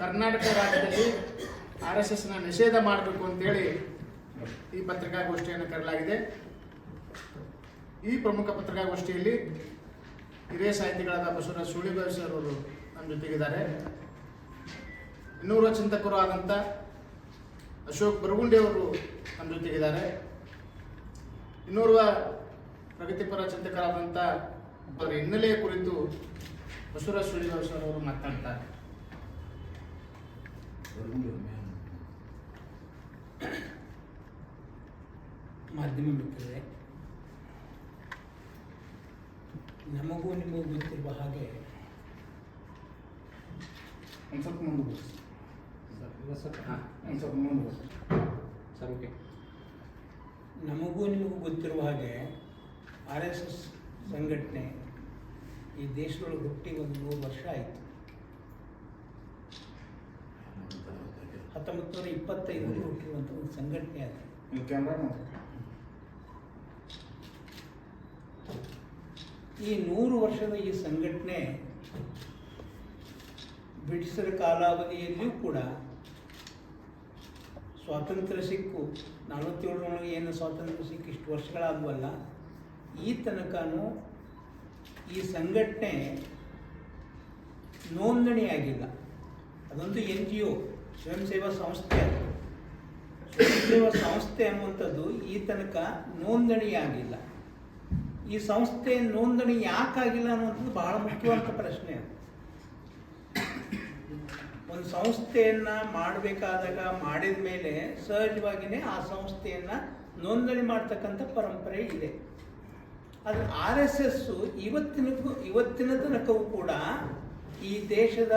ಕರ್ನಾಟಕ ರಾಜ್ಯದಲ್ಲಿ R S ಎಸ್ನ ನಿಷೇಧ ಮಾಡಬೇಕು ಅಂತೇಳಿ ಈ ಪತ್ರಿಕಾಗೋಷ್ಠಿಯನ್ನು ಕರೆಯಲಾಗಿದೆ. ಈ ಪ್ರಮುಖ ಪತ್ರಿಕಾಗೋಷ್ಠಿಯಲ್ಲಿ ಹಿರಿಯ ಸಾಹಿತಿಗಳಾದ ಬಸವರಾಜ ಸುಳಿಬಾಯಿ ಸರ್ ಅವರು ನಮ್ಮ ಜೊತೆಗಿದ್ದಾರೆ. ಇನ್ನೂರ ಚಿಂತಕರು ಆದಂಥ ಅಶೋಕ್ ಬರಗುಂಡಿ ಅವರು ನಮ್ಮ ಜೊತೆಗಿದ್ದಾರೆ. ಇನ್ನೋರ್ವ ಪ್ರಗತಿಪರ ಚಿಂತಕರಾದಂಥ ಅವರ ಹಿನ್ನೆಲೆಯ ಕುರಿತು ಬಸವರಾಜ ಸುಳಿಬಾಯಿ ಸರ್ ಅವರು ಮಾತನಾಡ್ತಾರೆ ಮಾಧ್ಯಮ ಮಿತ್ರರೇ ನಮಗೂ ನಿಮಗೂ ಗೊತ್ತಿರುವ ಹಾಗೆ ಒಂದು ಸ್ವಲ್ಪ ಮುಂದೆ ಹಾಂ ಒಂದು ಸ್ವಲ್ಪ ಮುಂದೆ ಸರ್ ಓಕೆ ನಮಗೂ ನಿಮಗೂ ಗೊತ್ತಿರುವ ಹಾಗೆ ಆರ್ ಎಸ್ ಎಸ್ ಸಂಘಟನೆ ಈ ದೇಶದೊಳಗೆ ಹುಟ್ಟಿ ಒಂದು ನೂರು ವರ್ಷ ಆಯಿತು ಹತ್ತೊಂಬತ್ತು ನೂರ ಇಪ್ಪತ್ತೈದರಲ್ಲಿ ಹುಟ್ಟಿರುವಂಥ ಒಂದು ಸಂಘಟನೆ ಅದು. ಈ ನೂರು ವರ್ಷದ ಈ ಸಂಘಟನೆ ಬ್ರಿಟಿಷರ ಕಾಲಾವಧಿಯಲ್ಲಿಯೂ ಕೂಡ ಸ್ವಾತಂತ್ರ್ಯ ಸಿಕ್ಕು. ನಲವತ್ತೇಳರೊಳಗೆ ಏನು ಸ್ವಾತಂತ್ರ್ಯ ಸಿಕ್ಕು ಇಷ್ಟು ವರ್ಷಗಳಾಗುವಲ್ಲ. ಈ ತನಕನೂ ಈ ಸಂಘಟನೆ ನೋಂದಣಿಯಾಗಿಲ್ಲ. ಅದೊಂದು ಎನ್ ಜಿ ಒ. ಸ್ವಯಂ ಸೇವಾ ಸಂಸ್ಥೆ ಸ್ವಯಂ ಸೇವಾ ಸಂಸ್ಥೆ ಅನ್ನುವಂಥದ್ದು ಈ ತನಕ ನೋಂದಣಿಯಾಗಿಲ್ಲ. ಈ ಸಂಸ್ಥೆ ನೋಂದಣಿ ಯಾಕಾಗಿಲ್ಲ ಅನ್ನುವಂಥದ್ದು ಬಹಳ ಮುಖ್ಯವಾದ ಪ್ರಶ್ನೆ ಒಂದು ಸಂಸ್ಥೆಯನ್ನ ಮಾಡಬೇಕಾದಾಗ ಮಾಡಿದ ಮೇಲೆ ಸಹಜವಾಗಿಯೇ ಆ ಸಂಸ್ಥೆಯನ್ನ ನೋಂದಣಿ ಮಾಡ್ತಕ್ಕಂಥ ಪರಂಪರೆ ಇದೆ. ಅದು ಆರ್ ಎಸ್ ಎಸ್ ಇವತ್ತಿನ ಇವತ್ತಿನ ತನಕವೂ ಕೂಡ ಈ ದೇಶದ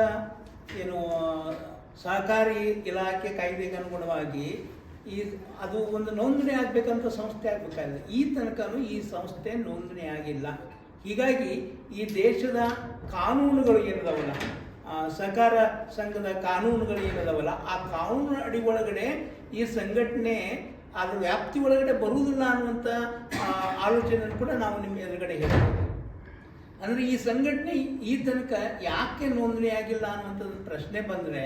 ಏನು ಸಹಕಾರಿ ಇಲಾಖೆ ಕಾಯ್ದೆಗೆ ಅನುಗುಣವಾಗಿ ಈ ಅದು ಒಂದು ನೋಂದಣಿ ಆಗಬೇಕಂತ ಸಂಸ್ಥೆ ಆಗಬೇಕಾಗಿದೆ. ಈ ತನಕನೂ ಈ ಸಂಸ್ಥೆ ನೋಂದಣಿ ಆಗಿಲ್ಲ. ಹೀಗಾಗಿ ಈ ದೇಶದ ಕಾನೂನುಗಳು ಏನಿದಾವಲ್ಲ ಸಹಕಾರ ಸಂಘದ ಕಾನೂನುಗಳು ಏನಿದಾವಲ್ಲ, ಆ ಕಾನೂನು ಅಡಿ ಒಳಗಡೆ ಈ ಸಂಘಟನೆ ಅದರ ವ್ಯಾಪ್ತಿ ಒಳಗಡೆ ಬರುವುದಿಲ್ಲ ಅನ್ನುವಂಥ ಆಲೋಚನೆಯನ್ನು ಕೂಡ ನಾವು ನಿಮ್ಮ ಎದುರುಗಡೆ ಹೇಳ್ತೀವಿ. ಅಂದರೆ ಈ ಸಂಘಟನೆ ಈ ತನಕ ಯಾಕೆ ನೋಂದಣಿ ಆಗಿಲ್ಲ ಅನ್ನುವಂಥದ್ದು ಪ್ರಶ್ನೆ ಬಂದರೆ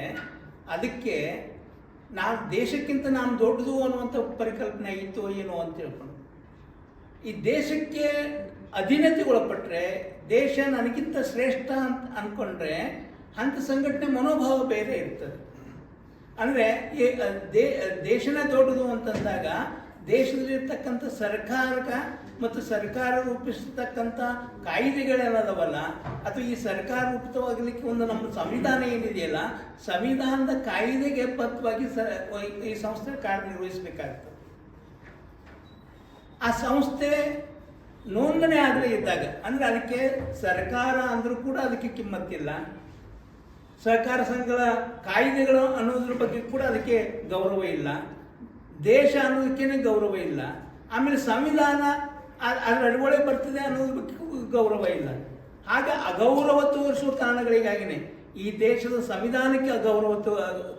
ಅದಕ್ಕೆ ನಾನು ದೇಶಕ್ಕಿಂತ ನಾನು ದೊಡ್ಡದು ಅನ್ನುವಂಥ ಪರಿಕಲ್ಪನೆ ಇತ್ತು ಏನೋ ಅಂತ ಹೇಳ್ಕೊಂಡು ಈ ದೇಶಕ್ಕೆ ಅಧೀನತೆ ಒಳಪಟ್ಟರೆ ದೇಶ ನನಗಿಂತ ಶ್ರೇಷ್ಠ ಅಂತ ಅಂದ್ಕೊಂಡ್ರೆ ಅಂಥ ಸಂಘಟನೆ ಮನೋಭಾವ ಬೇರೆ ಇರ್ತದೆ. ಅಂದರೆ ದೇಶನೇ ದೊಡ್ಡದು ಅಂತಂದಾಗ ದೇಶದಲ್ಲಿರ್ತಕ್ಕಂಥ ಸರ್ಕಾರಕ ಮತ್ತು ಸರ್ಕಾರ ರೂಪಿಸತಕ್ಕಂಥ ಕಾಯ್ದೆಗಳೇನದವಲ್ಲ? ಅಥವಾ ಈ ಸರ್ಕಾರ ರೂಪಿತವಾಗಲಿಕ್ಕೆ ಒಂದು ನಮ್ಮ ಸಂವಿಧಾನ ಏನಿದೆಯಲ್ಲ, ಸಂವಿಧಾನದ ಕಾಯ್ದೆಗೆ ಬದ್ಧವಾಗಿ ಸ, ಈ ಸಂಸ್ಥೆ ಕಾರ್ಯನಿರ್ವಹಿಸಬೇಕಾಗ್ತದೆ. ಆ ಸಂಸ್ಥೆ ನೋಂದಣಿ ಆದರೆ ಇದ್ದಾಗ, ಅಂದರೆ ಅದಕ್ಕೆ ಸರ್ಕಾರ ಅಂದರೂ ಕೂಡ ಅದಕ್ಕೆ ಕಿಮ್ಮತ್ತಿಲ್ಲ. ಸಹಕಾರ ಸಂಘಗಳ ಕಾಯ್ದೆಗಳು ಅನ್ನೋದ್ರ ಬಗ್ಗೆ ಕೂಡ ಅದಕ್ಕೆ ಗೌರವ ಇಲ್ಲ. ದೇಶ ಅನ್ನೋದಕ್ಕೇನೆ ಗೌರವ ಇಲ್ಲ. ಆಮೇಲೆ ಸಂವಿಧಾನ ಅದರ ಅಡಗೊಳೆ ಬರ್ತದೆ ಅನ್ನೋದ್ರ ಬಗ್ಗೆ ಗೌರವ ಇಲ್ಲ. ಆಗ ಅಗೌರವ ತೋರಿಸುವ ಕಾರಣಗಳಿಗಾಗಿನೇ ಈ ದೇಶದ ಸಂವಿಧಾನಕ್ಕೆ ಅಗೌರವ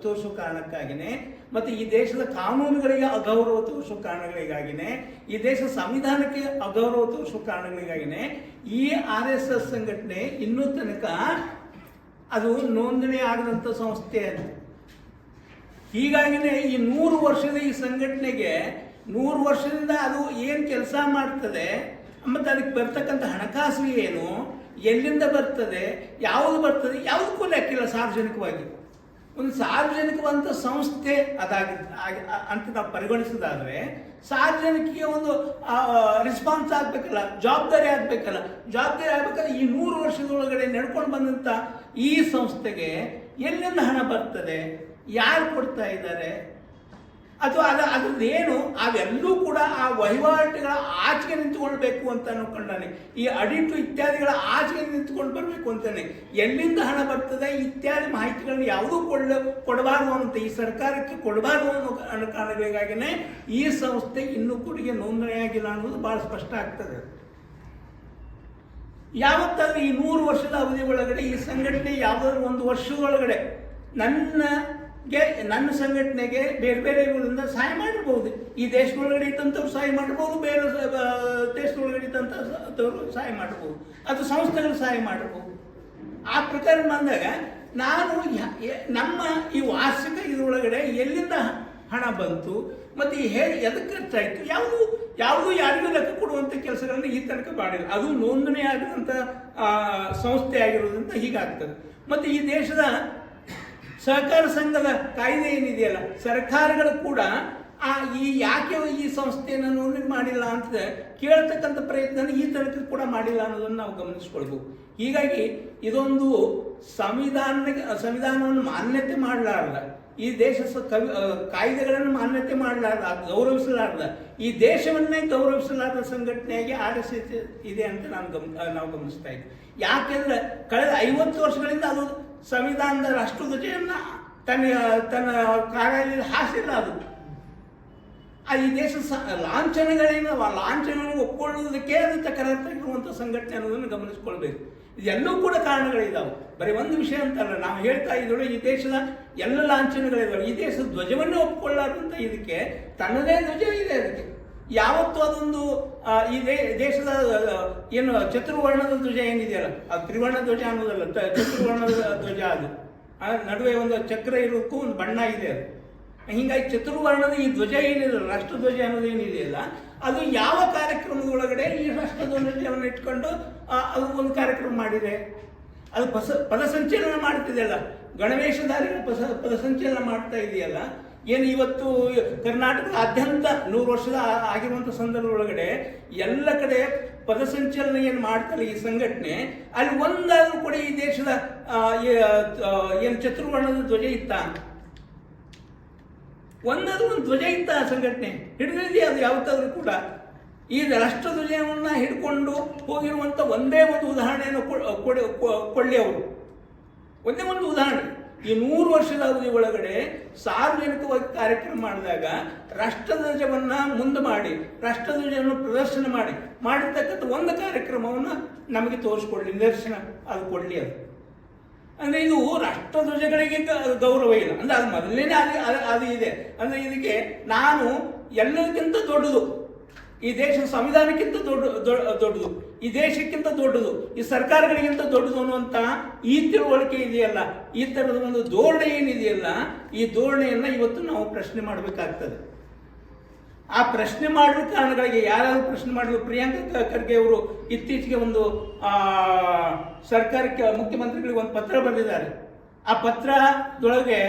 ತೋರಿಸುವ ಕಾರಣಕ್ಕಾಗಿನೇ ಮತ್ತು ಈ ದೇಶದ ಕಾನೂನುಗಳಿಗೆ ಅಗೌರವ ತೋರಿಸುವ ಕಾರಣಗಳಿಗಾಗಿನೇ, ಈ ದೇಶದ ಸಂವಿಧಾನಕ್ಕೆ ಅಗೌರವ ತೋರಿಸುವ ಕಾರಣಗಳಿಗಾಗಿನೇ ಈ ಆರ್ ಎಸ್ ಎಸ್ ಸಂಘಟನೆ ಇನ್ನೂ ತನಕ ಅದು ನೋಂದಣಿ ಆಗದಂಥ ಸಂಸ್ಥೆ ಅದು ಹೀಗಾಗಿನೇ ಈ ನೂರು ವರ್ಷದ ಈ ಸಂಘಟನೆಗೆ ನೂರು ವರ್ಷದಿಂದ ಅದು ಏನು ಕೆಲಸ ಮಾಡ್ತದೆ, ಮತ್ತು ಅದಕ್ಕೆ ಬರ್ತಕ್ಕಂಥ ಹಣಕಾಸು ಏನು, ಎಲ್ಲಿಂದ ಬರ್ತದೆ, ಯಾವುದು ಬರ್ತದೆ ಯಾವುದಕ್ಕೂ ಲೆಕ್ಕಿಲ್ಲ ಸಾರ್ವಜನಿಕವಾಗಿ. ಒಂದು ಸಾರ್ವಜನಿಕವಂತ ಸಂಸ್ಥೆ ಅದಾಗಿ ಅಂತ ನಾವು ಪರಿಗಣಿಸೋದಾದರೆ ಸಾರ್ವಜನಿಕಿಗೆ ಒಂದು ರೆಸ್ಪಾನ್ಸ್ ಆಗಬೇಕಲ್ಲ, ಜವಾಬ್ದಾರಿ ಆಗಬೇಕಲ್ಲ. ಜವಾಬ್ದಾರಿ ಆಗಬೇಕಲ್ಲ ಈ ನೂರು ವರ್ಷದೊಳಗಡೆ ನಡ್ಕೊಂಡು ಬಂದಂಥ ಈ ಸಂಸ್ಥೆಗೆ ಎಲ್ಲಿಂದ ಹಣ ಬರ್ತದೆ, ಯಾರು ಕೊಡ್ತಾ ಇದ್ದಾರೆ ಅಥವಾ ಅದು ಅದರದ್ದೇನು ಅವೆಲ್ಲೂ ಕೂಡ ಆ ವಹಿವಾಟುಗಳ ಆಚೆಗೆ ನಿಂತುಕೊಳ್ಬೇಕು ಅಂತ ಅನ್ಕೊಂಡಾನೆ. ಈ ಅಡಿಟು ಇತ್ಯಾದಿಗಳ ಆಚೆಗೆ ನಿಂತುಕೊಂಡು ಬರಬೇಕು ಅಂತಾನೆ. ಎಲ್ಲಿಂದ ಹಣ ಬರ್ತದೆ ಇತ್ಯಾದಿ ಮಾಹಿತಿಗಳನ್ನು ಯಾವುದೂ ಕೊಡ ಕೊಡಬಾರ್ದು ಅಂತ ಈ ಸರ್ಕಾರಕ್ಕೆ ಕೊಡಬಾರ್ದು ಅನ್ನೋ ಕಾರಣಗಳಿಗಾಗಿನೇ ಈ ಸಂಸ್ಥೆ ಇನ್ನೂ ಕೂಡ ನೋಂದಣಿಯಾಗಿಲ್ಲ ಅನ್ನೋದು ಭಾಳ ಸ್ಪಷ್ಟ ಆಗ್ತದೆ. ಯಾವತ್ತಾದ್ರೂ ಈ ನೂರು ವರ್ಷದ ಅವಧಿ ಒಳಗಡೆ ಈ ಸಂಘಟನೆ ಯಾವ್ದಾದ್ರು ಒಂದು ವರ್ಷದೊಳಗಡೆ ನನಗೆ ನನ್ನ ಸಂಘಟನೆಗೆ ಬೇರೆ ಬೇರೆ ಇವರಿಂದ ಸಹಾಯ ಮಾಡಿರ್ಬೋದು. ಈ ದೇಶದೊಳಗಡೆ ಇದ್ದಂಥವ್ರು ಸಹಾಯ ಮಾಡ್ಬೋದು ಬೇರೆ ದೇಶದೊಳಗಡೆ ಇದ್ದಂಥವ್ರು ಸಹಾಯ ಮಾಡ್ಬೋದು ಅದು ಸಂಸ್ಥೆಗಳು ಸಹಾಯ ಮಾಡ್ಬೋದು ಆ ಪ್ರಕಾರ ಬಂದಾಗ ನಾನು ನಮ್ಮ ಈ ವಾರ್ಷಿಕ ಇದರೊಳಗಡೆ ಎಲ್ಲಿಂದ ಹಣ ಬಂತು, ಮತ್ತು ಹೇಗೆ ಎದಕ್ಕೆ ಖರ್ಚಾಯಿತು, ಯಾವುದು, ಯಾವುದೂ ಯಾರಿಗೂ ಲೆಕ್ಕ ಕೊಡುವಂಥ ಕೆಲಸಗಳನ್ನು ಈ ತನಕ ಮಾಡಿಲ್ಲ. ಅದು ನೋಂದಣಿ ಆಗಿರುವಂಥ ಸಂಸ್ಥೆ ಆಗಿರೋದ್ರಿಂದ ಹೀಗಾಗ್ತದೆ. ಮತ್ತು ಈ ದೇಶದ ಸಹಕಾರ ಸಂಘದ ಕಾಯ್ದೆ ಏನಿದೆಯಲ್ಲ, ಸರ್ಕಾರಗಳು ಕೂಡ ಆ ಈ ಯಾಕೆ ಈ ಸಂಸ್ಥೆಯನ್ನು ನೋಂದಣಿ ಮಾಡಿಲ್ಲ ಅಂತ ಕೇಳ್ತಕ್ಕಂಥ ಪ್ರಯತ್ನ ಈ ತನಕ ಕೂಡ ಮಾಡಿಲ್ಲ ಅನ್ನೋದನ್ನು ನಾವು ಗಮನಿಸ್ಕೊಳ್ಬೇಕು. ಹೀಗಾಗಿ ಇದೊಂದು ಸಂವಿಧಾನ, ಸಂವಿಧಾನವನ್ನು ಮಾನ್ಯತೆ ಮಾಡಲಾರ್ದ. ಈ ದೇಶ ಕವಿ ಕಾಯ್ದೆಗಳನ್ನು ಮಾನ್ಯತೆ ಮಾಡಲಾರ್ದ ಗೌರವಿಸಲಾರ್ದ. ಈ ದೇಶವನ್ನೇ ಗೌರವಿಸಲಾರ್ದ ಸಂಘಟನೆಯಾಗಿ ಆರ್ ಇದೆ ಅಂತ ನಾನು ಗಮ್, ನಾವು ಗಮನಿಸ್ತಾ ಯಾಕೆಂದ್ರೆ ಕಳೆದ ಐವತ್ತು ವರ್ಷಗಳಿಂದ ಅದು ಸಂವಿಧಾನದ ರಾಷ್ಟ್ರಧ್ವಜವನ್ನು ತನ್ನ ತನ್ನ ಕಾರ್ಯಾಲಯದಲ್ಲಿ ಹಾಸಿಲ್ಲ ಅದು. ಆ ಈ ದೇಶ ಸ, ಲಾಂಛನಗಳೇನು ಆ ಲಾಂಛನಗಳನ್ನು ಒಪ್ಕೊಳ್ಳುವುದಕ್ಕೆ ಅದು ತಕರಾರಿರುವಂಥ ಸಂಘಟನೆ ಅನ್ನೋದನ್ನು ಗಮನಿಸ್ಕೊಳ್ಬೇಕು. ಇದೆಲ್ಲವೂ ಕೂಡ ಕಾರಣಗಳಿದ್ದಾವೆ ಬರೀ ಒಂದು ವಿಷಯ ಅಂತಲ್ಲ, ನಾವು ಹೇಳ್ತಾ ಇದ್ದಳು ಈ ದೇಶದ ಎಲ್ಲ ಲಾಂಛನಗಳಿದ್ದಾವೆ ಈ ದೇಶದ ಧ್ವಜವನ್ನೇ ಒಪ್ಕೊಳ್ಳಾರ್ದಂಥ ಇದಕ್ಕೆ ತನ್ನದೇ ಧ್ವಜ ಇದೆ ಅದಕ್ಕೆ. ಯಾವತ್ತೂ ಅದೊಂದು ಆ, ಈ ದೇಶದ ಏನು ಚತುರ್ವರ್ಣದ ಧ್ವಜ ಏನಿದೆಯಲ್ಲ ಅದು ತ್ರಿವರ್ಣ ಧ್ವಜ ಅನ್ನೋದಲ್ಲ ಚತುರ್ವರ್ಣದ ಧ್ವಜ ಅದು. ಆ, ನಡುವೆ ಒಂದು ಚಕ್ರ ಇರೋಕ್ಕೂ ಒಂದು ಬಣ್ಣ ಇದೆ ಅದು. ಹಿಂಗಾಗಿ ಚತುರ್ವರ್ಣದ ಈ ಧ್ವಜ ಏನಿದೆ ರಾಷ್ಟ್ರಧ್ವಜ ಅನ್ನೋದು ಏನಿದೆಯಲ್ಲ ಅದು ಯಾವ ಕಾರ್ಯಕ್ರಮದೊಳಗಡೆ ಈ ರಾಷ್ಟ್ರ ಧ್ವಜವನ್ನು ಇಟ್ಕೊಂಡು ಆ, ಅದು ಒಂದು ಕಾರ್ಯಕ್ರಮ ಮಾಡಿದೆ. ಅದು ಪಸ ಪದಸಂಚಲನ ಮಾಡ್ತಿದೆಯಲ್ಲ ಗಣವೇಶಧಾರಿಗಳು ಪಸ ಪದಸಂಚಲನ ಮಾಡ್ತಾ ಇದೆಯಲ್ಲ ಏನು ಇವತ್ತು ಕರ್ನಾಟಕದಾದ್ಯಂತ ನೂರು ವರ್ಷದ ಆಗಿರುವಂಥ ಸಂದರ್ಭದೊಳಗಡೆ ಎಲ್ಲ ಕಡೆ ಪದಸಂಚಲನ ಏನು ಮಾಡ್ತಾರೆ ಈ ಸಂಘಟನೆ, ಅಲ್ಲಿ ಒಂದಾದರೂ ಕೂಡ ಈ ದೇಶದ ಏನು ಚತುರ್ವರ್ಣದ ಧ್ವಜ ಇತ್ತ? ಒಂದಾದರೂ ಒಂದು ಧ್ವಜ ಇತ್ತ ಆ ಸಂಘಟನೆ? ಹಿಡಿದಿದೆಯಾ ಅದು ಯಾವತ್ತಾದ್ರೂ ಕೂಡ? ಈ ರಾಷ್ಟ್ರಧ್ವಜವನ್ನು ಹಿಡ್ಕೊಂಡು ಹೋಗಿರುವಂತ ಒಂದೇ ಒಂದು ಉದಾಹರಣೆಯನ್ನು ಕೊಡಿ- ಕೊಳ್ಳಿ ಅವರು. ಒಂದೇ ಒಂದು ಉದಾಹರಣೆ. ಈ ನೂರು ವರ್ಷದ ಅವಧಿ ಒಳಗಡೆ ಸಾರ್ವಜನಿಕವಾಗಿ ಕಾರ್ಯಕ್ರಮ ಮಾಡಿದಾಗ ರಾಷ್ಟ್ರಧ್ವಜವನ್ನ ಮುಂದೆ ಮಾಡಿ ರಾಷ್ಟ್ರಧ್ವಜವನ್ನು ಪ್ರದರ್ಶನ ಮಾಡಿ, ಮಾಡಿರ್ತಕ್ಕಂಥ ಒಂದು ಕಾರ್ಯಕ್ರಮವನ್ನು ನಮಗೆ ತೋರಿಸ್ಕೊಡ್ಲಿ, ನಿದರ್ಶನ ಅದು ಕೊಡಲಿ ಅದು. ಅಂದರೆ ಇದು ರಾಷ್ಟ್ರಧ್ವಜಗಳಿಗೆ ಗೌರವ ಇಲ್ಲ. ಅಂದರೆ ಅದು ಮೊದಲನೇ ಅದು- ಅದು ಇದೆ. ಅಂದರೆ ಇದಕ್ಕೆ ನಾನು ಎಲ್ಲದಕ್ಕಿಂತ ದೊಡ್ಡದು. ಈ ದೇಶ ಸಂವಿಧಾನಕ್ಕಿಂತ ದೊಡ್ಡ ದೊಡ್ಡದು, ಈ ದೇಶಕ್ಕಿಂತ ದೊಡ್ಡದು, ಈ ಸರ್ಕಾರಗಳಿಗಿಂತ ದೊಡ್ಡದು ಅನ್ನುವಂಥ ಈ ತಿಳುವಳಿಕೆ ಇದೆಯಲ್ಲ, ಈ ತರದ ಒಂದು ಧೋರಣೆ ಏನಿದೆಯಲ್ಲ, ಈ ಧೋರಣೆಯನ್ನು ಇವತ್ತು ನಾವು ಪ್ರಶ್ನೆ ಮಾಡಬೇಕಾಗ್ತದೆ. ಆ ಪ್ರಶ್ನೆ ಮಾಡುವ ಕಾರಣಗಳಿಗೆ ಯಾರ್ಯಾರು ಪ್ರಶ್ನೆ ಮಾಡಿದ್ರು? ಪ್ರಿಯಾಂಕಾ ಖರ್ಗೆ ಅವರು ಇತ್ತೀಚೆಗೆ ಒಂದು ಸರ್ಕಾರಕ್ಕೆ ಮುಖ್ಯಮಂತ್ರಿಗಳಿಗೆ ಒಂದು ಪತ್ರ ಬರೆದಿದ್ದಾರೆ. ಆ ಪತ್ರದೊಳಗೆ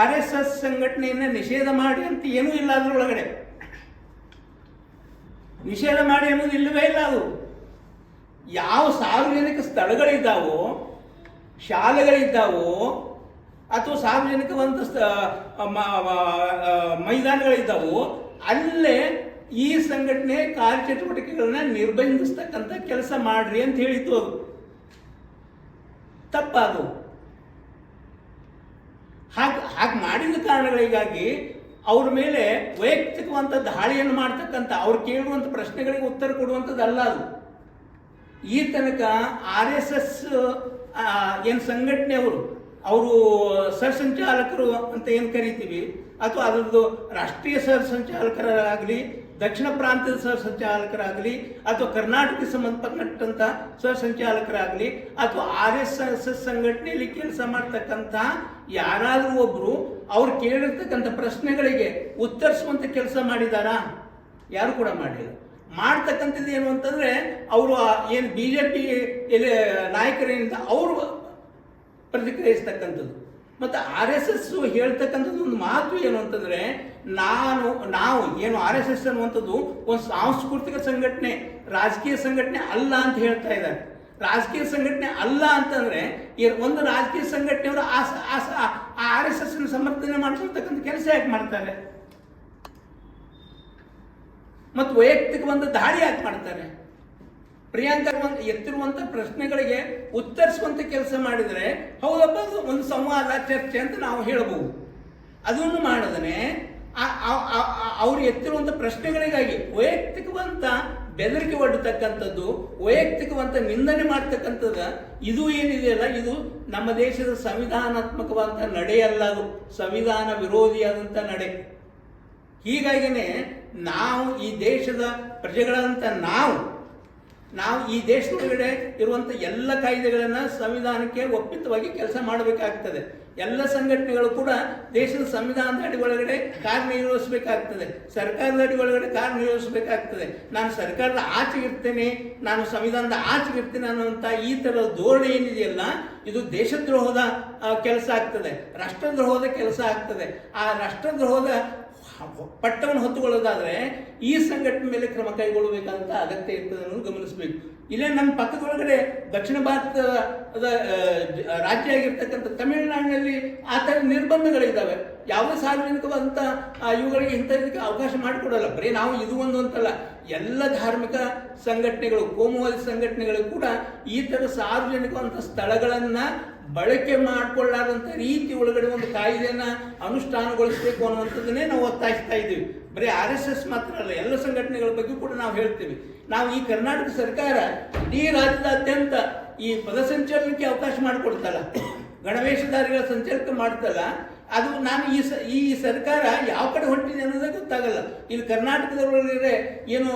ಆರ್ ಎಸ್ ಎಸ್ ಸಂಘಟನೆಯನ್ನ ನಿಷೇಧ ಮಾಡಿ ಅಂತ ಏನೂ ಇಲ್ಲ ಅದರೊಳಗಡೆ. ನಿಷೇಧ ಮಾಡಿ ಅನ್ನೋದು ಇಲ್ಲವೇ ಇಲ್ಲ ಅದು. ಯಾವ ಸಾರ್ವಜನಿಕ ಸ್ಥಳಗಳಿದ್ದಾವೋ, ಶಾಲೆಗಳಿದ್ದಾವೋ, ಅಥವಾ ಸಾರ್ವಜನಿಕ ಒಂದು ಮೈದಾನಗಳಿದ್ದಾವೋ, ಅಲ್ಲೇ ಈ ಸಂಘಟನೆ ಕಾರ್ಯಚಟುವಟಿಕೆಗಳನ್ನ ನಿರ್ಬಂಧಿಸ್ತಕ್ಕಂಥ ಕೆಲಸ ಮಾಡ್ರಿ ಅಂತ ಹೇಳಿತ್ತು ಅದು. ತಪ್ಪದು. ಹಾಗೆ ಹಾಗೆ ಮಾಡಿದ ಕಾರಣಗಳಿಗಾಗಿ ಅವ್ರ ಮೇಲೆ ವೈಯಕ್ತಿಕವಂತ ದಾಳಿಯನ್ನು ಮಾಡ್ತಕ್ಕಂಥ, ಅವ್ರು ಕೇಳುವಂಥ ಪ್ರಶ್ನೆಗಳಿಗೆ ಉತ್ತರ ಕೊಡುವಂಥದ್ದಲ್ಲ ಅದು. ಈ ತನಕ ಆರ್ ಎಸ್ ಎಸ್ ಏನು ಸಂಘಟನೆ ಅವರು ಸರ್ಸಂಚಾಲಕರು ಅಂತ ಏನು ಕರಿತೀವಿ, ಅಥವಾ ಅದರದ್ದು ರಾಷ್ಟ್ರೀಯ ಸರ್ಸಂಚಾಲಕರಾಗಲಿ, ದಕ್ಷಿಣ ಪ್ರಾಂತ್ಯದ ಸರ್ಸಂಚಾಲಕರಾಗಲಿ, ಅಥವಾ ಕರ್ನಾಟಕಕ್ಕೆ ಸಂಬಂಧಪಟ್ಟಂತ ಸರ್ಸಂಚಾಲಕರಾಗಲಿ, ಅಥವಾ ಆರ್ ಎಸ್ ಎಸ್ ಎಸ್ ಸಂಘಟನೆಯಲ್ಲಿ ಕೆಲಸ ಮಾಡ್ತಕ್ಕಂಥ ಯಾರಾದರೂ ಒಬ್ರು ಅವ್ರು ಕೇಳಿರ್ತಕ್ಕಂಥ ಪ್ರಶ್ನೆಗಳಿಗೆ ಉತ್ತರಿಸುವಂತ ಕೆಲಸ ಮಾಡಿದಾರಾ? ಯಾರು ಕೂಡ ಮಾಡಿಲ್ಲ. ಮಾಡ್ತಕ್ಕಂಥದ್ದು ಏನು ಅಂತಂದ್ರೆ ಅವರು ಏನು ಬಿ ಜೆ ಪಿ ನಾಯಕರಿಂದ ಅವರು ಪ್ರತಿಕ್ರಿಯಿಸ್ತಕ್ಕಂಥದ್ದು. ಮತ್ತು ಆರ್ ಎಸ್ ಎಸ್ ಹೇಳ್ತಕ್ಕಂಥದ್ದು ಒಂದು ಮಾತು ಏನು ಅಂತಂದ್ರೆ ನಾನು, ನಾವು ಏನು ಆರ್ ಎಸ್ ಎಸ್ ಅನ್ನುವಂಥದ್ದು ಒಂದು ಸಾಂಸ್ಕೃತಿಕ ಸಂಘಟನೆ, ರಾಜಕೀಯ ಸಂಘಟನೆ ಅಲ್ಲ ಅಂತ ಹೇಳ್ತಾ ಇದ್ದಾರೆ. ರಾಜಕೀಯ ಸಂಘಟನೆ ಅಲ್ಲ ಅಂತಂದ್ರೆ ಒಂದು ರಾಜಕೀಯ ಸಂಘಟನೆಯವರು ಆ ಆರ್ ಎಸ್ ಎಸ್ ಸಮರ್ಥನೆ ಮಾಡಿಸಿರ್ತಕ್ಕಂಥ ಕೆಲಸ ಯಾಕೆ ಮಾಡ್ತಾರೆ? ಮತ್ತು ವೈಯಕ್ತಿಕ ಒಂದು ದಾಳಿ ಯಾಕೆ ಮಾಡ್ತಾರೆ? ಪ್ರಿಯಾಂಕಾ ಒಂದು ಎತ್ತಿರುವಂತ ಪ್ರಶ್ನೆಗಳಿಗೆ ಉತ್ತರಿಸುವಂತ ಕೆಲಸ ಮಾಡಿದರೆ ಹೌದಪ್ಪ ಒಂದು ಸಂವಾದ, ಚರ್ಚೆ ಅಂತ ನಾವು ಹೇಳಬಹುದು ಅದನ್ನು ಮಾಡದನೆ ಅವ್ರು ಎತ್ತಿರುವಂತ ಪ್ರಶ್ನೆಗಳಿಗಾಗಿ ವೈಯಕ್ತಿಕವಂತ ಬೆದರಿಕೆ ಒಡ್ಡತಕ್ಕಂಥದ್ದು ವೈಯಕ್ತಿಕವಂತ ನಿಂದನೆ ಮಾಡ್ತಕ್ಕಂಥದ್ದು, ಇದು ಏನಿದೆಯಲ್ಲ ಇದು ನಮ್ಮ ದೇಶದ ಸಂವಿಧಾನಾತ್ಮಕವಾದಂಥ ನಡೆಯಲ್ಲ ಅದು. ಸಂವಿಧಾನ ವಿರೋಧಿಯಾದಂಥ ನಡೆ. ಹೀಗಾಗಿನೇ ನಾವು ಈ ದೇಶದ ಪ್ರಜೆಗಳಂಥ ನಾವು ನಾವು ಈ ದೇಶದೊಳಗಡೆ ಇರುವಂಥ ಎಲ್ಲ ಕಾಯ್ದೆಗಳನ್ನ ಸಂವಿಧಾನಕ್ಕೆ ಒಪ್ಪಿತವಾಗಿ ಕೆಲಸ ಮಾಡಬೇಕಾಗ್ತದೆ. ಎಲ್ಲ ಸಂಘಟನೆಗಳು ಕೂಡ ದೇಶದ ಸಂವಿಧಾನದ ಅಡಿ ಒಳಗಡೆ ಕಾರ್ಯನಿರ್ವಹಿಸಬೇಕಾಗ್ತದೆ ಸರ್ಕಾರದ ಅಡಿ ಒಳಗಡೆ ಕಾರ್ಯನಿರ್ವಹಿಸಬೇಕಾಗ್ತದೆ ನಾನು ಸರ್ಕಾರದ ಆಚೆ ಇರ್ತೇನೆ, ನಾನು ಸಂವಿಧಾನದ ಆಚೆ ಇರ್ತೇನೆ ಅನ್ನುವಂಥ ಈ ಥರದ ಧೋರಣೆ ಏನಿದೆಯಲ್ಲ, ಇದು ದೇಶದ್ರೋಹದ ಕೆಲಸ ಆಗ್ತದೆ. ರಾಷ್ಟ್ರದ್ರೋಹದ ಕೆಲಸ ಆಗ್ತದೆ. ಆ ರಾಷ್ಟ್ರದ್ರೋಹದ ಪಟ್ಟವನ್ನು ಹೊತ್ತುಕೊಳ್ಳೋದಾದ್ರೆ ಈ ಸಂಘಟನೆ ಮೇಲೆ ಕ್ರಮ ಕೈಗೊಳ್ಳಬೇಕಂತ ಅಗತ್ಯ ಇರ್ತದೆ ಅನ್ನೋದು ಗಮನಿಸಬೇಕು. ಇಲ್ಲೇ ನಮ್ಮ ಪಕ್ಕದೊಳಗಡೆ ದಕ್ಷಿಣ ಭಾರತದ ರಾಜ್ಯ ಆಗಿರ್ತಕ್ಕಂಥ ತಮಿಳುನಾಡಿನಲ್ಲಿ ಆ ಥರ ನಿರ್ಬಂಧಗಳಿದ್ದಾವೆ. ಯಾವುದೇ ಸಾರ್ವಜನಿಕವಾದಂಥ ಆ, ಇವುಗಳಿಗೆ ಇಂಥದಕ್ಕೆ ಅವಕಾಶ ಮಾಡಿಕೊಡಲ್ಲ. ಬರೀ ನಾವು ಇದು ಒಂದು ಅಂತಲ್ಲ. ಎಲ್ಲ ಧಾರ್ಮಿಕ ಸಂಘಟನೆಗಳು ಕೋಮುವಾದಿ ಸಂಘಟನೆಗಳು ಕೂಡ ಈ ಥರ ಸಾರ್ವಜನಿಕವಂಥ ಸ್ಥಳಗಳನ್ನ ಬಳಕೆ ಮಾಡಿಕೊಳ್ಳಾದಂಥ ರೀತಿ ಒಳಗಡೆ ಒಂದು ಕಾಯ್ದೆಯನ್ನ ಅನುಷ್ಠಾನಗೊಳಿಸಬೇಕು ಅನ್ನುವಂಥದ್ದನ್ನೇ ನಾವು ಒತ್ತಾಯಿಸ್ತಾ ಇದ್ದೀವಿ. ಬರೀ ಆರ್ ಎಸ್ ಎಸ್ ಮಾತ್ರ ಅಲ್ಲ, ಎಲ್ಲ ಸಂಘಟನೆಗಳ ಬಗ್ಗೆ ಕೂಡ ನಾವು ಹೇಳ್ತೀವಿ. ನಾವು ಈ ಕರ್ನಾಟಕ ಸರ್ಕಾರ ಇಡೀ ರಾಜ್ಯದಾದ್ಯಂತ ಈ ಪದಸಂಚಲನಕ್ಕೆ ಅವಕಾಶ ಮಾಡಿಕೊಡ್ತಲ್ಲ. ಗಣವೇಶಧಾರಿಗಳ ಸಂಚಲನ ಮಾಡ್ತಲ್ಲ. ಅದು ನಾನು ಈ ಸ, ಈ ಸರ್ಕಾರ ಯಾವ ಕಡೆ ಹೊಂಟಿದೆ ಅನ್ನೋದೇ ಗೊತ್ತಾಗಲ್ಲ. ಇಲ್ಲಿ ಕರ್ನಾಟಕದೊಳಗೆ ಏನು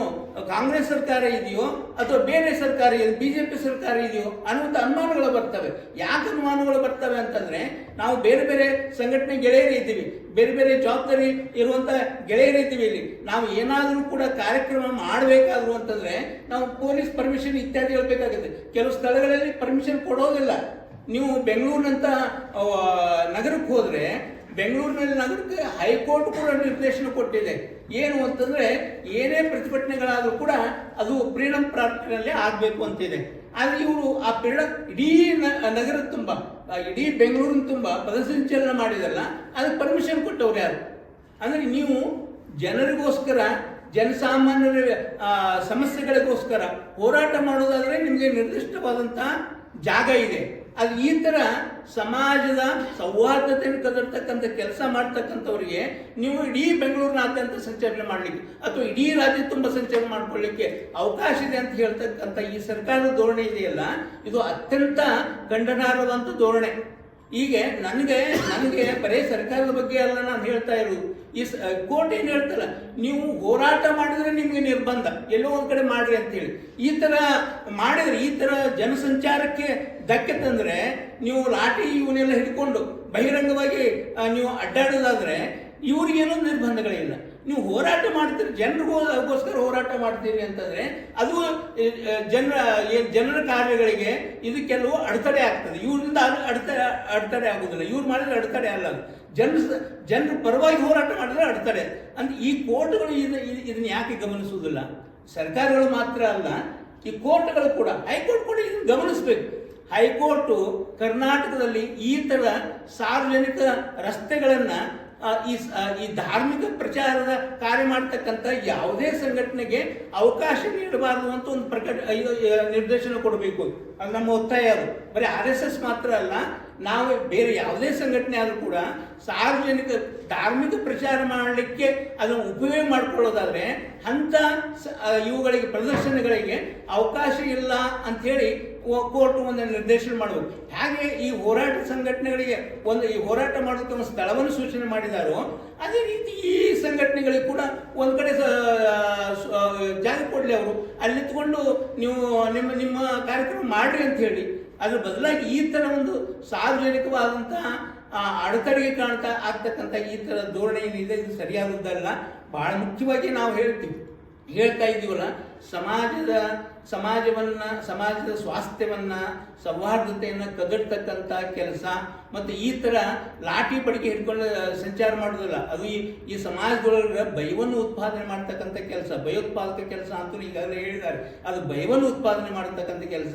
ಕಾಂಗ್ರೆಸ್ ಸರ್ಕಾರ ಇದೆಯೋ, ಅಥವಾ ಬೇರೆ ಸರ್ಕಾರ ಇದೆ ಬಿಜೆಪಿ ಸರ್ಕಾರ ಇದೆಯೋ, ಅನ್ನುವಂಥ ಅನುಮಾನಗಳು ಬರ್ತವೆ. ಯಾಕೆ ಅನುಮಾನಗಳು ಬರ್ತವೆ ಅಂತಂದ್ರೆ, ನಾವು ಬೇರೆ ಬೇರೆ ಸಂಘಟನೆ ಗೆಳೆಯರು ಇದ್ದೀವಿ. ಬೇರೆ ಬೇರೆ ಜವಾಬ್ದಾರಿ ಇರುವಂಥ ಗೆಳೆಯರು ಇದ್ದೀವಿ ಇಲ್ಲಿ. ನಾವು ಏನಾದರೂ ಕೂಡ ಕಾರ್ಯಕ್ರಮ ಮಾಡಬೇಕಾದ್ರು ಅಂತಂದ್ರೆ, ನಾವು ಪೊಲೀಸ್ ಪರ್ಮಿಷನ್ ಇತ್ಯಾದಿ ಹೇಳಬೇಕಾಗುತ್ತೆ. ಕೆಲವು ಸ್ಥಳಗಳಲ್ಲಿ ಪರ್ಮಿಷನ್ ಕೊಡೋದಿಲ್ಲ. ನೀವು ಬೆಂಗಳೂರಿನಂತ ನಗರಕ್ಕೆ ಹೋದ್ರೆ, ಬೆಂಗಳೂರಿನಲ್ಲಿ ನಗರಕ್ಕೆ ಹೈಕೋರ್ಟ್ ಕೂಡ ನಿರ್ದೇಶನ ಕೊಟ್ಟಿದೆ. ಏನು ಅಂತಂದ್ರೆ, ಏನೇ ಪ್ರತಿಭಟನೆಗಳಾದರೂ ಕೂಡ ಅದು ಫ್ರೀಡಮ್ ಪಾರ್ಕ್ನಲ್ಲಿ ಆಗಬೇಕು ಅಂತಿದೆ. ಆದರೆ ಇವರು ಆ ಪ್ರೀಣ ಇಡೀ ನಗರದ ತುಂಬ ಇಡೀ ಬೆಂಗಳೂರಿನ ತುಂಬ ಪದಸಂಚಲನ ಮಾಡಿದಲ್ಲ, ಅದಕ್ಕೆ ಪರ್ಮಿಷನ್ ಕೊಟ್ಟವ್ರು ಯಾರು? ಅಂದ್ರೆ ನೀವು ಜನರಿಗೋಸ್ಕರ, ಜನಸಾಮಾನ್ಯರ ಸಮಸ್ಯೆಗಳಿಗೋಸ್ಕರ ಹೋರಾಟ ಮಾಡೋದಾದ್ರೆ ನಿಮಗೆ ನಿರ್ದಿಷ್ಟವಾದಂತಹ ಜಾಗ ಇದೆ. ಅದು ಈ ಥರ ಸಮಾಜದ ಸೌಹಾರ್ದತೆಯನ್ನು ಕದರ್ತಕ್ಕಂಥ ಕೆಲಸ ಮಾಡ್ತಕ್ಕಂಥವ್ರಿಗೆ ನೀವು ಇಡೀ ಬೆಂಗಳೂರಿನಾದ್ಯಂತ ಸಂಚಲನೆ ಮಾಡಲಿಕ್ಕೆ ಅಥವಾ ಇಡೀ ರಾಜ್ಯ ತುಂಬ ಸಂಚಲನೆ ಮಾಡ್ಕೊಳ್ಳಿಕ್ಕೆ ಅವಕಾಶ ಇದೆ ಅಂತ ಹೇಳ್ತಕ್ಕಂಥ ಈ ಸರ್ಕಾರದ ಧೋರಣೆ ಇದೆಯಲ್ಲ, ಇದು ಅತ್ಯಂತ ಖಂಡನಾರ್ಹವಂಥ ಧೋರಣೆ. ಹೀಗೆ ನನಗೆ ನನಗೆ ಬರೇ ಸರ್ಕಾರದ ಬಗ್ಗೆ ಅಲ್ಲ ನಾನು ಹೇಳ್ತಾ ಇರೋದು. ಈ ಕೋರ್ಟ್ ಏನು ಹೇಳ್ತಲ್ಲ, ನೀವು ಹೋರಾಟ ಮಾಡಿದ್ರೆ ನಿಮಗೆ ನಿರ್ಬಂಧ. ಎಲ್ಲೋ ಒಂದು ಕಡೆ ಮಾಡ್ರಿ ಅಂತೇಳಿ. ಈ ಥರ ಮಾಡಿದ್ರೆ, ಈ ಥರ ಜನಸಂಚಾರಕ್ಕೆ ಧಕ್ಕೆ ತಂದರೆ, ನೀವು ಲಾಠಿ ಇವನ್ನೆಲ್ಲ ಹಿಡ್ಕೊಂಡು ಬಹಿರಂಗವಾಗಿ ನೀವು ಅಡ್ಡಾಡೋದಾದರೆ, ಇವ್ರಿಗೇನೂ ನಿರ್ಬಂಧಗಳಿಲ್ಲ. ನೀವು ಹೋರಾಟ ಮಾಡ್ತೀರಿ ಜನರಿಗೋಸ್ಕರ ಹೋರಾಟ ಮಾಡ್ತೀರಿ ಅಂತಂದ್ರೆ ಅದು ಜನರ ಜನರ ಕಾರ್ಯಗಳಿಗೆ ಇದು ಕೆಲವು ಅಡೆತಡೆ ಆಗ್ತದೆ. ಇವರಿಂದ ಅದು ಅಡೆತಡೆ ಅಡೆತಡೆ ಆಗುದಿಲ್ಲ ಇವ್ರು ಮಾಡಿದ್ರೆ ಅಡೆತಡೆ ಅಲ್ಲ ಅದು. ಜನರ ಪರವಾಗಿ ಹೋರಾಟ ಮಾಡಿದ್ರೆ ಅಡೆತಡೆ. ಅಂದ್ರೆ ಈ ಕೋರ್ಟ್ಗಳು ಇದು, ಇದು- ಇದನ್ನ ಯಾಕೆ ಗಮನಿಸುವುದಿಲ್ಲ? ಸರ್ಕಾರಗಳು ಮಾತ್ರ ಅಲ್ಲ, ಈ ಕೋರ್ಟ್ಗಳು ಕೂಡ. ಹೈಕೋರ್ಟ್ ಕೂಡ ಇದನ್ನು ಗಮನಿಸಬೇಕು. ಹೈಕೋರ್ಟು ಕರ್ನಾಟಕದಲ್ಲಿ ಈ ತರ ಸಾರ್ವಜನಿಕ ರಸ್ತೆಗಳನ್ನ ಈ ಈ ಧಾರ್ಮಿಕ ಪ್ರಚಾರದ ಕಾರ್ಯ ಮಾಡ್ತಕ್ಕಂಥ ಯಾವುದೇ ಸಂಘಟನೆಗೆ ಅವಕಾಶ ನೀಡಬಾರದು ಅಂತ ಒಂದು ಪ್ರಕಟ ನಿರ್ದೇಶನ ಕೊಡಬೇಕು. ಅದು ನಮ್ಮ ಒತ್ತಾಯ ಅದು ಬರೀ ಆರ್ ಎಸ್ ಎಸ್ ಮಾತ್ರ ಅಲ್ಲ, ನಾವು ಬೇರೆ ಯಾವುದೇ ಸಂಘಟನೆ ಆದರೂ ಕೂಡ ಸಾರ್ವಜನಿಕ ಧಾರ್ಮಿಕ ಪ್ರಚಾರ ಮಾಡಲಿಕ್ಕೆ ಅದನ್ನು ಉಪಯೋಗ ಮಾಡಿಕೊಳ್ಳೋದಾದರೆ ಸ- ಇವುಗಳಿಗೆ, ಪ್ರದರ್ಶನಗಳಿಗೆ ಅವಕಾಶ ಇಲ್ಲ ಅಂತ ಹೇಳಿ ಕೋರ್ಟ್ ಒಂದು ನಿರ್ದೇಶನ ಮಾಡಬೇಕು. ಹಾಗೆ ಈ ಹೋರಾಟ ಸಂಘಟನೆಗಳಿಗೆ ಒಂದು ಈ ಹೋರಾಟ ಮಾಡೋದಕ್ಕೆ ಒಂದು ಸ್ಥಳವನ್ನು ಸೂಚನೆ ಮಾಡಿದಾರೋ. ಅದೇ ರೀತಿ ಈ ಸಂಘಟನೆಗಳಿಗೆ ಕೂಡ ಒಂದು ಕಡೆ ಜಾಗ ಕೊಡಲಿ ಅವರು. ಅಲ್ಲಿ ನಿಂತ್ಕೊಂಡು ನೀವು ನಿಮ್ಮ ನಿಮ್ಮ ಕಾರ್ಯಕ್ರಮ ಮಾಡ್ರಿ ಅಂತ ಹೇಳಿ. ಅದ್ರ ಬದಲಾಗಿ ಈ ಥರ ಒಂದು ಸಾರ್ವಜನಿಕವಾದಂತಹ ಅಡೆತಡೆಗೆ ಕಾಣ್ತಾ ಆಗ್ತಕ್ಕಂಥ ಈ ಥರ ಧೋರಣೆ ಏನಿದೆ ಇದು ಸರಿಯಾದದ್ದಲ್ಲ. ಬಹಳ ಮುಖ್ಯವಾಗಿ ನಾವು ಹೇಳ್ತೀವಿ. ಹೇಳ್ತಾ ಇದ್ದೀವಲ್ಲ, ಸಮಾಜದ, ಸಮಾಜವನ್ನ, ಸಮಾಜದ ಸ್ವಾಸ್ಥ್ಯವನ್ನ, ಸೌಹಾರ್ದತೆಯನ್ನು ಕದಡ್ತಕ್ಕಂಥ ಕೆಲಸ, ಮತ್ತು ಈ ತರ ಲಾಠಿ ಪಡಿಕೆ ಹಿಡ್ಕೊಂಡು ಸಂಚಾರ ಮಾಡೋದಿಲ್ಲ. ಅದು ಈ ಈ ಸಮಾಜದೊಳಗೆ ಭಯವನ್ನು ಉತ್ಪಾದನೆ ಮಾಡ್ತಕ್ಕಂಥ ಕೆಲಸ. ಭಯೋತ್ಪಾದಕ ಕೆಲಸ ಅಂತೂ ಈಗಾಗಲೇ ಹೇಳಿದ್ದಾರೆ. ಅದು ಭಯವನ್ನು ಉತ್ಪಾದನೆ ಮಾಡತಕ್ಕಂಥ ಕೆಲಸ.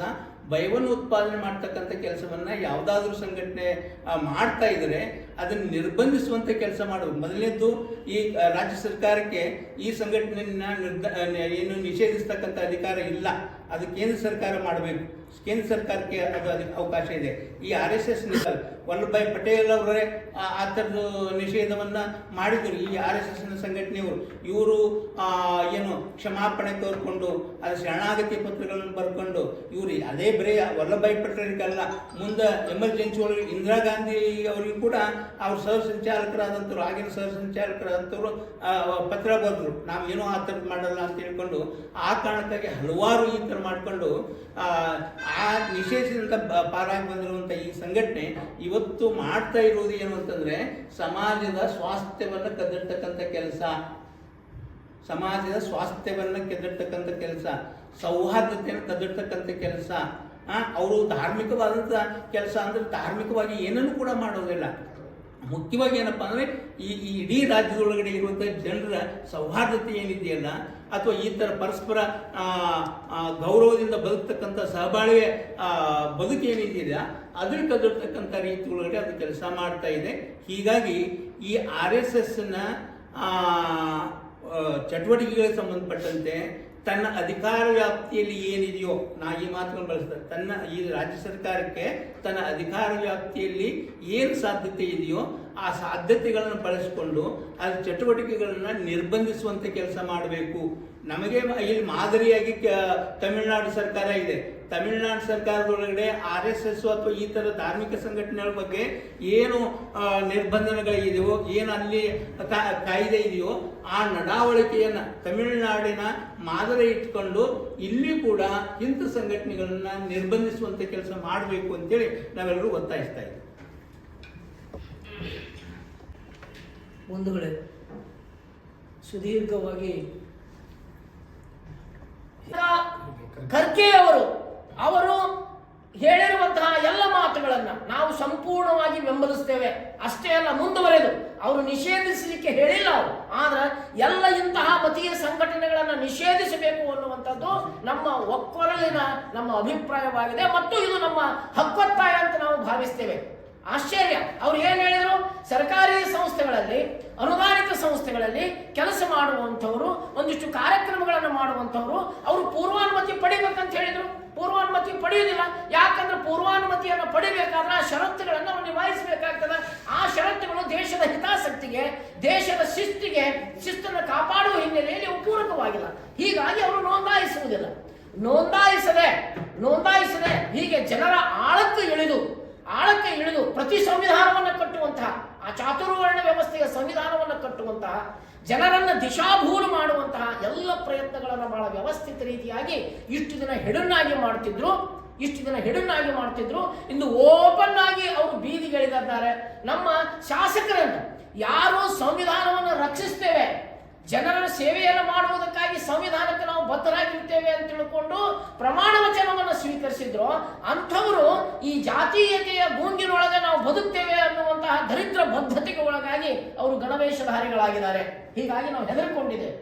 ಭಯವನ್ನು ಉತ್ಪಾದನೆ ಮಾಡ್ತಕ್ಕಂಥ ಕೆಲಸವನ್ನ ಯಾವುದಾದ್ರೂ ಸಂಘಟನೆ ಮಾಡ್ತಾ ಇದ್ರೆ ಅದನ್ನು ನಿರ್ಬಂಧಿಸುವಂತ ಕೆಲಸ ಮಾಡಬೇಕು ಮೊದಲನೇದ್ದು, ಈ ರಾಜ್ಯ ಸರ್ಕಾರಕ್ಕೆ ಈ ಸಂಘಟನೆಯನ್ನ ನಿರ್ಧ ಏನು ನಿಷೇಧಿಸ್ತಕ್ಕಂಥ ಅಧಿಕಾರ ಇಲ್ಲ. ಅದು ಕೇಂದ್ರ ಸರ್ಕಾರ ಮಾಡಬೇಕು. ಕೇಂದ್ರ ಸರ್ಕಾರಕ್ಕೆ ಅದು ಅದಕ್ಕೆ ಅವಕಾಶ ಇದೆ. ಈ R S S Vallabhbhai Patel ಅವರೇ ಆ ಥರದ್ದು ನಿಷೇಧವನ್ನು ಮಾಡಿದರು. ಈ ಆರ್ ಎಸ್ ಎಸ್ನ ಸಂಘಟನೆಯವರು. ಇವರು ಏನು ಕ್ಷಮಾಪಣೆ ತೋರ್ಕೊಂಡು ಅದರ ಶರಣಾಗತಿ ಪತ್ರಗಳನ್ನು ಬರ್ಕೊಂಡು, ಇವರು ಅದೇ ಬರೀ ವಲ್ಲಭಾಯ್ ಪಟೇಲ್ಗಲ್ಲ, ಮುಂದೆ ಎಮರ್ಜೆನ್ಸಿ ಒಳಗೆ ಇಂದಿರಾ ಗಾಂಧಿ ಅವರಿಗೂ ಕೂಡ ಅವ್ರ ಸಹ ಸಂಚಾಲಕರಾದಂಥವ್ರು, ಆಗಿನ ಸಹ ಸಂಚಾಲಕರಾದಂಥವ್ರು ಪತ್ರ ಬರೆದ್ರು. ನಾವು ಏನೋ ಆ ಥರದ್ದು ಮಾಡಲ್ಲ ಅಂತ ಹೇಳ್ಕೊಂಡು, ಆ ಕಾರಣಕ್ಕಾಗಿ ಹಲವಾರು ಈ ಥರ ಮಾಡಿಕೊಂಡು, ಆ ನಿಷೇಧಿಸಿದಂಥ ಬ- ಪಾರಾಗಿ ಬಂದಿರುವಂಥ ಈ ಸಂಘಟನೆ ಇವತ್ತು ಮಾಡ್ತಾ ಇರುವುದು ಏನು ಅಂತಂದ್ರೆ ಸಮಾಜದ ಸ್ವಾಸ್ಥ್ಯವನ್ನು ಕದಡ್ತಕ್ಕಂಥ ಕೆಲಸ. ಸಮಾಜದ ಸ್ವಾಸ್ಥ್ಯವನ್ನು ಕೆದಡ್ತಕ್ಕಂಥ ಕೆಲಸ. ಸೌಹಾರ್ದತೆಯನ್ನು ಕದಡ್ತಕ್ಕಂಥ ಕೆಲಸ. ಅವರು ಧಾರ್ಮಿಕವಾದಂಥ ಕೆಲಸ ಅಂದ್ರೆ ಧಾರ್ಮಿಕವಾಗಿ ಏನನ್ನು ಕೂಡ ಮಾಡೋದಿಲ್ಲ. ಮುಖ್ಯವಾಗಿ ಏನಪ್ಪಾ ಅಂದ್ರೆ ಈ ಇಡೀ ರಾಜ್ಯದೊಳಗಡೆ ಇರುವಂಥ ಜನರ ಸೌಹಾರ್ದತೆ ಏನಿದೆಯಲ್ಲ ಅಥವಾ ಈ ಥರ ಪರಸ್ಪರ ಗೌರವದಿಂದ ಬದುಕ್ತಕ್ಕಂಥ ಸಹಬಾಳ್ವೆ ಆ, ಬದುಕು ಏನಿದೆಯಾ ಅದ್ರ ಕದಡ್ತಕ್ಕಂಥ ರೀತಿ ಒಳಗಡೆ ಅದು ಕೆಲಸ ಮಾಡ್ತಾ ಇದೆ. ಹೀಗಾಗಿ ಈ ಆರ್ ಎಸ್ ಎಸ್ನ ಚಟುವಟಿಕೆಗಳಿಗೆ ಸಂಬಂಧಪಟ್ಟಂತೆ ತನ್ನ ಅಧಿಕಾರ ವ್ಯಾಪ್ತಿಯಲ್ಲಿ ಏನಿದೆಯೋ ನಾ ಈ ಮಾತ್ರ ಬಳಸ್ತಾರೆ ತನ್ನ ಈ ರಾಜ್ಯ ಸರ್ಕಾರಕ್ಕೆ ತನ್ನ ಅಧಿಕಾರ ವ್ಯಾಪ್ತಿಯಲ್ಲಿ ಏನು ಸಾಧ್ಯತೆ ಇದೆಯೋ ಆ ಸಾಧ್ಯತೆಗಳನ್ನು ಬಳಸಿಕೊಂಡು ಆ ಚಟುವಟಿಕೆಗಳನ್ನು ನಿರ್ಬಂಧಿಸುವಂಥ ಕೆಲಸ ಮಾಡಬೇಕು. ನಮಗೆ ಇಲ್ಲಿ ಮಾದರಿಯಾಗಿ ತಮಿಳುನಾಡು ಸರ್ಕಾರ ಇದೆ. ತಮಿಳುನಾಡು ಸರ್ಕಾರದೊಳಗಡೆ ಆರ್ ಎಸ್ ಎಸ್ ಅಥವಾ ಈ ಥರ ಧಾರ್ಮಿಕ ಸಂಘಟನೆಗಳ ಬಗ್ಗೆ ಏನು ನಿರ್ಬಂಧನೆಗಳಿದೆಯೋ, ಏನು ಅಲ್ಲಿ ಕಾಯ್ದೆ ಇದೆಯೋ, ಆ ನಡಾವಳಿಕೆಯನ್ನು, ತಮಿಳುನಾಡಿನ ಮಾದರಿ ಇಟ್ಕೊಂಡು ಇಲ್ಲಿ ಕೂಡ ಇಂಥ ಸಂಘಟನೆಗಳನ್ನು ನಿರ್ಬಂಧಿಸುವಂಥ ಕೆಲಸ ಮಾಡಬೇಕು ಅಂತೇಳಿ ನಾವೆಲ್ಲರೂ ಒತ್ತಾಯಿಸ್ತಾ ಇದ್ದೀವಿ. ಬಂಧುಗಳೇ ಸುದೀರ್ಘವಾಗಿ ಖರ್ಗೆ ಅವರು ಅವರು ಹೇಳಿರುವಂತಹ ಎಲ್ಲ ಮಾತುಗಳನ್ನ ನಾವು ಸಂಪೂರ್ಣವಾಗಿ ಬೆಂಬಲಿಸ್ತೇವೆ. ಅಷ್ಟೇ ಅಲ್ಲ, ಮುಂದುವರೆದು ಅವರು ನಿಷೇಧಿಸಲಿಕ್ಕೆ ಹೇಳಿಲ್ಲ ಅವರು. ಆದ್ರೆ ಎಲ್ಲ ಇಂತಹ ಮತೀಯ ಸಂಘಟನೆಗಳನ್ನು ನಿಷೇಧಿಸಬೇಕು ಅನ್ನುವಂಥದ್ದು ನಮ್ಮ ಒಕ್ಕೊರಲಿನ ನಮ್ಮ ಅಭಿಪ್ರಾಯವಾಗಿದೆ ಮತ್ತು ಇದು ನಮ್ಮ ಹಕ್ಕೊತ್ತಾಯ ಅಂತ ನಾವು ಭಾವಿಸ್ತೇವೆ. ಆಶ್ಚರ್ಯ. ಅವ್ರು ಏನು ಹೇಳಿದರು? ಸರ್ಕಾರಿ ಸಂಸ್ಥೆಗಳಲ್ಲಿ, ಅನುದಾನಿತ ಸಂಸ್ಥೆಗಳಲ್ಲಿ ಕೆಲಸ ಮಾಡುವಂಥವರು, ಒಂದಿಷ್ಟು ಕಾರ್ಯಕ್ರಮಗಳನ್ನು ಮಾಡುವಂಥವ್ರು, ಅವರು ಪೂರ್ವಾನುಮತಿ ಪಡಿಬೇಕಂತ ಹೇಳಿದರು. ಪೂರ್ವಾನುಮತಿ ಪಡೆಯುವುದಿಲ್ಲ. ಯಾಕಂದ್ರೆ ಪೂರ್ವಾನುಮತಿಯನ್ನು ಪಡಿಬೇಕಾದ್ರೆ ಆ ಷರತ್ತುಗಳನ್ನು ಅವ್ರು ನಿಭಾಯಿಸಬೇಕಾಗ್ತದೆ. ಆ ಷರತ್ತುಗಳು ದೇಶದ ಹಿತಾಸಕ್ತಿಗೆ, ದೇಶದ ಶಿಸ್ತಿಗೆ, ಶಿಸ್ತನ್ನು ಕಾಪಾಡುವ ಹಿನ್ನೆಲೆಯಲ್ಲಿ ಪೂರಕವಾಗಿಲ್ಲ. ಹೀಗಾಗಿ ಅವರು ನೋಂದಾಯಿಸುವುದಿಲ್ಲ. ನೋಂದಾಯಿಸದೆ ನೋಂದಾಯಿಸದೆ ಹೀಗೆ ಜನರ ಆಳಕ್ಕೆ ಇಳಿದು ಆಳಕ್ಕೆ ಇಳಿದು ಪ್ರತಿ ಸಂವಿಧಾನವನ್ನು ಕಟ್ಟುವಂತಹ, ಆ ಚಾತುರ್ವರ್ಣ ವ್ಯವಸ್ಥೆಯ ಸಂವಿಧಾನವನ್ನು ಕಟ್ಟುವಂತಹ, ಜನರನ್ನು ದಿಶಾಭೂಲು ಮಾಡುವಂತಹ ಎಲ್ಲ ಪ್ರಯತ್ನಗಳನ್ನು ಬಹಳ ವ್ಯವಸ್ಥಿತ ರೀತಿಯಾಗಿ ಇಷ್ಟು ದಿನ ಹೆಡನ್ನಾಗಿ ಮಾಡ್ತಿದ್ರು, ಇಷ್ಟು ದಿನ ಹೆಡನ್ನಾಗಿ ಮಾಡ್ತಿದ್ರು. ಇಂದು ಓಪನ್ ಆಗಿ ಅವರು ಬೀದಿಗಳಿದ್ದಾರೆ ನಮ್ಮ ಶಾಸಕರನ್ನು ಯಾರು ಸಂವಿಧಾನವನ್ನು ರಕ್ಷಿಸ್ತೇವೆ ಜನರ ಸೇವೆಯನ್ನು ಮಾಡುವುದಕ್ಕಾಗಿ ಸಂವಿಧಾನಕ್ಕೆ ನಾವು ಬದ್ಧರಾಗಿರ್ತೇವೆ ಅಂತ ತಿಳ್ಕೊಂಡು ಪ್ರಮಾಣ ವಚನವನ್ನು ಸ್ವೀಕರಿಸಿದ್ರು, ಅಂಥವರು ಈ ಜಾತೀಯತೆಯ ಗೂಂಗಿನೊಳಗೆ ನಾವು ಬದುಕ್ತೇವೆ ಅನ್ನುವಂತಹ ದರಿದ್ರ ಬದ್ಧತೆಗೆ ಒಳಗಾಗಿ ಅವರು ಗಣವೇಶಧಾರಿಗಳಾಗಿದ್ದಾರೆ ಹೀಗಾಗಿ ನಾವು ಹೆದರಿಕೊಂಡಿದ್ದೇವೆ